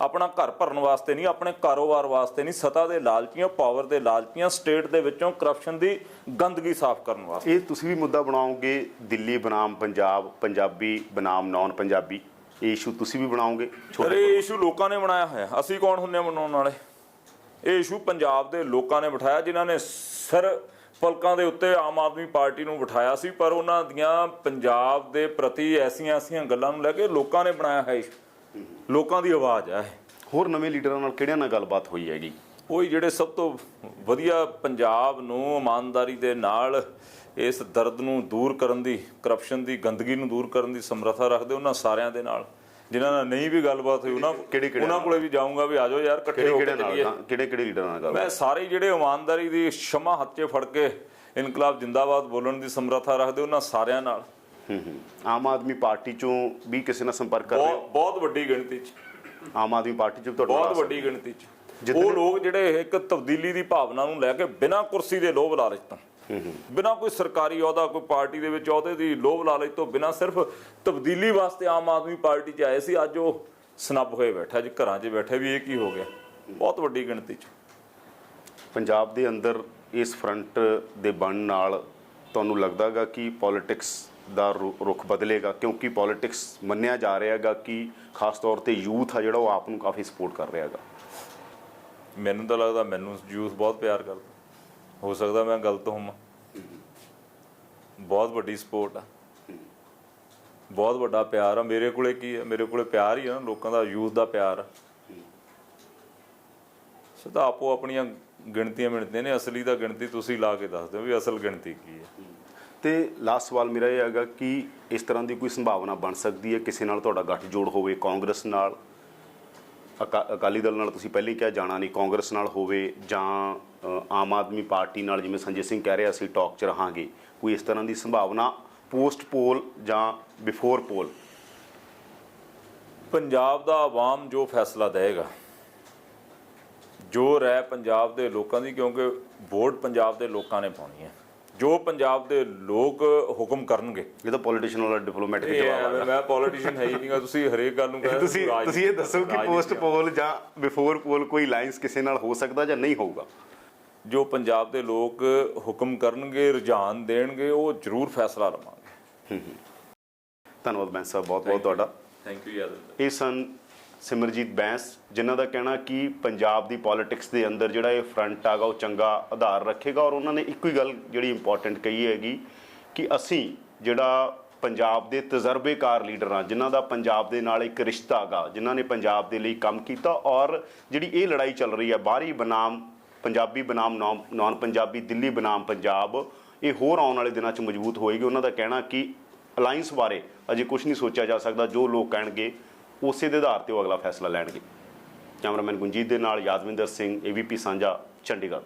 ਆਪਣਾ ਘਰ ਭਰਨ ਵਾਸਤੇ ਨਹੀਂ ਆਪਣੇ ਕਾਰੋਬਾਰ ਵਾਸਤੇ ਨਹੀਂ। ਸਤਾ ਦੇ ਲਾਲਚੀਆਂ ਪਾਵਰ ਦੇ ਲਾਲਚੀਆਂ ਸਟੇਟ ਦੇ ਵਿੱਚੋਂ ਕਰਪਸ਼ਨ ਦੀ ਗੰਦਗੀ ਸਾਫ਼ ਕਰਨ ਵਾਸਤੇ। ਇਹ ਤੁਸੀਂ ਵੀ ਮੁੱਦਾ ਬਣਾਓਗੇ ਦਿੱਲੀ ਬਨਾਮ ਪੰਜਾਬ ਪੰਜਾਬੀ ਬਨਾਮ ਨਾਨ ਪੰਜਾਬੀ ਇਹ ਇਸ਼ੂ ਤੁਸੀਂ ਵੀ ਬਣਾਓਗੇ ਅਰੇ ਇਹ ਇਸ਼ੂ ਲੋਕਾਂ ਨੇ ਬਣਾਇਆ ਹੋਇਆ। ਅਸੀਂ ਕੌਣ ਹੁੰਨੇ ਆ ਬਣਾਉਣ ਵਾਲੇ? ਇਹ ਇਸ਼ੂ ਪੰਜਾਬ ਦੇ ਲੋਕਾਂ ਨੇ ਬਿਠਾਇਆ ਜਿਨ੍ਹਾਂ ਨੇ ਸਿਰ ਪਲਕਾਂ ਦੇ ਉੱਤੇ ਆਮ ਆਦਮੀ ਪਾਰਟੀ ਨੂੰ ਬਿਠਾਇਆ ਸੀ ਪਰ ਉਹਨਾਂ ਦੀਆਂ ਪੰਜਾਬ ਦੇ ਪ੍ਰਤੀ ਐਸੀਆਂ ਐਸੀਆਂ ਗੱਲਾਂ ਨੂੰ ਲੈ ਕੇ ਲੋਕਾਂ ਨੇ ਬਣਾਇਆ ਹੈ ਲੋਕਾਂ ਦੀ ਆਵਾਜ਼ ਹੈ ਹੋਰ ਨਵੇਂ ਲੀਡਰਾਂ ਨਾਲ ਕਿਹੜਿਆਂ ਨਾਲ ਗੱਲਬਾਤ ਹੋਈ ਹੈਗੀ? ਉਹੀ ਜਿਹੜੇ ਸਭ ਤੋਂ ਵਧੀਆ ਪੰਜਾਬ ਨੂੰ ਇਮਾਨਦਾਰੀ ਦੇ ਨਾਲ ਇਸ ਦਰਦ ਨੂੰ ਦੂਰ ਕਰਨ ਦੀ ਕਰਪਸ਼ਨ ਦੀ ਗੰਦਗੀ ਨੂੰ ਦੂਰ ਕਰਨ ਦੀ ਸਮਰੱਥਾ ਰੱਖਦੇ ਉਹਨਾਂ ਸਾਰਿਆਂ ਦੇ ਨਾਲ। ਜਿਨ੍ਹਾਂ ਨਾਲ ਨਹੀਂ ਵੀ ਗੱਲਬਾਤ ਹੋਈ ਉਹਨਾਂ ਕਿਹੜੇ- ਕਿਹੜੇ ਉਹਨਾਂ ਕੋਲੇ ਵੀ ਜਾਊਂਗਾ ਵੀ ਆਜੋ ਯਾਰ ਇਕੱਠੇ ਹੋ ਕੇ ਕਿਹੜੇ ਚੱਲੀਏ। ਕਿਹੜੇ ਕਿਹੜੇ ਲੀਡਰਾਂ ਨਾਲ ਗੱਲ ਮੈਂ ਸਾਰੇ ਜਿਹੜੇ ਇਮਾਨਦਾਰੀ ਦੀ ਸ਼ਮਾ ਹੱਥ ਫੜ ਕੇ ਇਨਕਲਾਬ ਜਿੰਦਾਬਾਦ ਬੋਲਣ ਦੀ ਸਮਰੱਥਾ ਰੱਖਦੇ ਉਹਨਾਂ ਸਾਰਿਆਂ ਨਾਲ। ਆਮ ਆਦਮੀ ਪਾਰਟੀ ਚੋਂ ਵੀ ਕਿਸੇ ਨਾਲ ਸੰਪਰਕ ਕਰ ਰਹੇ? ਹੋ ਬਹੁਤ ਵੱਡੀ ਗਿਣਤੀ 'ਚ। ਆਮ ਆਦਮੀ ਪਾਰਟੀ ਚ ਤੁਹਾਡਾ ਬਹੁਤ ਵੱਡੀ ਗਿਣਤੀ 'ਚ। ਉਹ ਲੋਕ ਜਿਹੜੇ ਇੱਕ ਤਬਦੀਲੀ ਦੀ ਭਾਵਨਾ ਨੂੰ ਲੈ ਕੇ ਬਿਨਾਂ ਕੁਰਸੀ ਦੇ ਲੋਭ ਲਾਲਚ ਤੋਂ ਬਿਨਾਂ ਕੋਈ ਸਰਕਾਰੀ ਅਹੁਦਾ ਕੋਈ ਪਾਰਟੀ ਦੇ ਵਿੱਚ ਅਹੁਦੇ ਦੀ ਲੋਭ ਲਾਲਚ ਤੋਂ ਬਿਨਾਂ ਸਿਰਫ ਤਬਦੀਲੀ ਵਾਸਤੇ ਆਮ ਆਦਮੀ ਪਾਰਟੀ 'ਚ ਆਏ ਸੀ ਅੱਜ ਉਹ ਸਨੱਬ ਹੋਏ ਬੈਠਾ ਜੀ ਘਰਾਂ 'ਚ ਬੈਠੇ ਵੀ ਇਹ ਕੀ ਹੋ ਗਿਆ? ਬਹੁਤ ਵੱਡੀ ਗਿਣਤੀ 'ਚ। ਪੰਜਾਬ ਦੇ ਅੰਦਰ ਇਸ ਫਰੰਟ ਦੇ ਬਣਨ ਨਾਲ ਤੁਹਾਨੂੰ ਲੱਗਦਾਗਾ ਕਿ ਪੋਲਿਟਿਕਸ ਦਾ ਰੁਖ ਬਦਲੇਗਾ ਕਿਉਂਕਿ ਪੋਲਿਟਿਕਸ ਮੰਨਿਆ ਜਾ ਰਿਹਾ ਹੈਗਾ ਕਿ ਖਾਸ ਤੌਰ ਤੇ ਯੂਥ ਆ ਜਿਹੜਾ ਉਹ ਆਪ ਨੂੰ ਕਾਫੀ ਸਪੋਰਟ ਕਰ ਰਿਹਾ ਹੈਗਾ ਮੈਨੂੰ ਤਾਂ ਲੱਗਦਾ ਮੈਨੂੰ ਯੂਥ ਬਹੁਤ ਪਿਆਰ ਕਰਦਾ। ਹੋ ਸਕਦਾ ਮੈਂ ਗਲਤ ਹੋਵਾਂ। ਬਹੁਤ ਵੱਡੀ ਸਪੋਰਟ ਆ। ਬਹੁਤ ਵੱਡਾ ਪਿਆਰ ਆ। ਮੇਰੇ ਕੋਲੇ ਕੀ ਹੈ ਮੇਰੇ ਕੋਲੇ ਪਿਆਰ ਹੀ ਆ ਲੋਕਾਂ ਦਾ, ਯੂਥ ਦਾ ਪਿਆਰ ਆ। ਸਦਾ ਆਪੋ ਆਪਣੀਆਂ ਗਿਣਤੀਆਂ ਮਿਣਦੇ ਨੇ। ਅਸਲੀ ਤਾਂ ਗਿਣਤੀ ਤੁਸੀਂ ਲਾ ਕੇ ਦੱਸ ਦਿਓ ਵੀ ਅਸਲ ਗਿਣਤੀ ਕੀ ਹੈ ਤੇ ਲਾਸਟ ਸਵਾਲ ਮੇਰਾ ਇਹ ਹੈਗਾ ਕਿ ਇਸ ਤਰ੍ਹਾਂ ਦੀ ਕੋਈ ਸੰਭਾਵਨਾ ਬਣ ਸਕਦੀ ਹੈ? ਕਿਸੇ ਨਾਲ ਤੁਹਾਡਾ ਗੱਠਜੋੜ ਹੋਵੇ, ਕਾਂਗਰਸ ਨਾਲ ਅਕਾਲੀ ਦਲ ਨਾਲ ਤੁਸੀਂ ਪਹਿਲਾਂ ਹੀ ਕਿਹਾ ਜਾਣਾ ਨਹੀਂ, ਕਾਂਗਰਸ ਨਾਲ ਹੋਵੇ ਜਾਂ ਆਮ ਆਦਮੀ ਪਾਰਟੀ ਨਾਲ, ਜਿਵੇਂ ਸੰਜੇ ਸਿੰਘ ਕਹਿ ਰਿਹਾ ਸੀ, ਟਾਕ 'ਚ ਰਹਾਂਗੇ, ਕੋਈ ਇਸ ਤਰ੍ਹਾਂ ਦੀ ਸੰਭਾਵਨਾ ਪੋਸਟ ਪੋਲ ਜਾਂ ਬਿਫੋਰ ਪੋਲ? ਪੰਜਾਬ ਦਾ ਆਵਾਮ ਜੋ ਫੈਸਲਾ ਦੇਵੇਗਾ, ਜੋ ਰਹਿ ਪੰਜਾਬ ਦੇ ਲੋਕਾਂ ਦੀ, ਕਿਉਂਕਿ ਵੋਟ ਪੰਜਾਬ ਦੇ ਲੋਕਾਂ ਨੇ ਪਾਉਣੀ ਹੈ। ਜੋ ਪੰਜਾਬ ਦੇ ਲੋਕ ਹੁਕਮ ਕਰਨਗੇ। ਇਹ ਤਾਂ ਪੋਲੀਟੀਸ਼ੀਅਨ ਵਾਲਾ ਡਿਪਲੋਮੈਟਿਕ ਜਵਾਬ ਹੈ ਮੈਂ ਪੋਲੀਟੀਸ਼ੀਅਨ ਹੈ ਹੀ ਨਹੀਂਗਾ ਤੁਸੀਂ ਹਰੇਕ ਗੱਲ ਨੂੰ ਕਹਿੰਦੇ ਤੁਸੀਂ ਤੁਸੀਂ ਇਹ ਦੱਸੋ ਕਿ ਪੋਸਟ ਪੋਲ ਜਾਂ ਬਿਫੋਰ ਪੋਲ ਕੋਈ ਲਾਈਨਸ ਕਿਸੇ ਨਾਲ ਹੋ ਸਕਦਾ ਜਾਂ ਨਹੀਂ ਹੋਊਗਾ? ਜੋ ਪੰਜਾਬ ਦੇ ਲੋਕ ਹੁਕਮ ਕਰਨਗੇ ਰੁਝਾਨ ਦੇਣਗੇ ਉਹ ਜ਼ਰੂਰ ਫੈਸਲਾ ਲਵਾਂਗੇ। ਧੰਨਵਾਦ ਬੈਂਸ ਸਾਹਿਬ ਬਹੁਤ ਬਹੁਤ ਤੁਹਾਡਾ। ਥੈਂਕ ਯੂ ਯਾਰ ਇਹ ਸਨ ਸਿਮਰਜੀਤ ਬੈਂਸ, ਜਿਨ੍ਹਾਂ ਦਾ ਕਹਿਣਾ ਕਿ ਪੰਜਾਬ ਦੀ ਪੋਲਿਟਿਕਸ ਦੇ ਅੰਦਰ ਜਿਹੜਾ ਇਹ ਫਰੰਟ ਆਗਾ ਉਹ ਚੰਗਾ ਆਧਾਰ ਰੱਖੇਗਾ ਔਰ ਉਹਨਾਂ ਨੇ ਇੱਕੋ ਹੀ ਗੱਲ ਜਿਹੜੀ ਇੰਪੋਰਟੈਂਟ ਕਹੀ ਹੈਗੀ ਕਿ ਅਸੀਂ ਜਿਹੜਾ ਪੰਜਾਬ ਦੇ ਤਜਰਬੇਕਾਰ ਲੀਡਰ ਹਾਂ, ਜਿਨ੍ਹਾਂ ਦਾ ਪੰਜਾਬ ਦੇ ਨਾਲ ਇੱਕ ਰਿਸ਼ਤਾ ਹੈਗਾ, ਜਿਨ੍ਹਾਂ ਨੇ ਪੰਜਾਬ ਦੇ ਲਈ ਕੰਮ ਕੀਤਾ ਔਰ ਜਿਹੜੀ ਇਹ ਲੜਾਈ ਚੱਲ ਰਹੀ ਹੈ, ਬਾਹਰੀ ਬਨਾਮ ਪੰਜਾਬੀ ਬਨਾਮ ਨਾਨ ਪੰਜਾਬੀ ਦਿੱਲੀ ਬਨਾਮ ਪੰਜਾਬ, ਇਹ ਹੋਰ ਆਉਣ ਵਾਲੇ ਦਿਨਾਂ 'ਚ ਮਜ਼ਬੂਤ ਹੋਏਗੀ। ਉਹਨਾਂ ਦਾ ਕਹਿਣਾ ਕਿ ਅਲਾਈਅੰਸ ਬਾਰੇ ਅਜੇ ਕੁਝ ਨਹੀਂ ਸੋਚਿਆ ਜਾ ਸਕਦਾ, ਜੋ ਲੋਕ ਕਹਿਣਗੇ ਉਸੇ ਦੇ ਆਧਾਰ ਤੇ ਉਹ ਅਗਲਾ ਫੈਸਲਾ ਲੈਣਗੇ। ਕੈਮਰਾਮੈਨ ਗੁੰਜੀਤ ਦੇ ਨਾਲ ਯਾਦਵਿੰਦਰ ਸਿੰਘ ਏਬੀਪੀ ਸਾਂਝਾ, ਚੰਡੀਗੜ੍ਹ।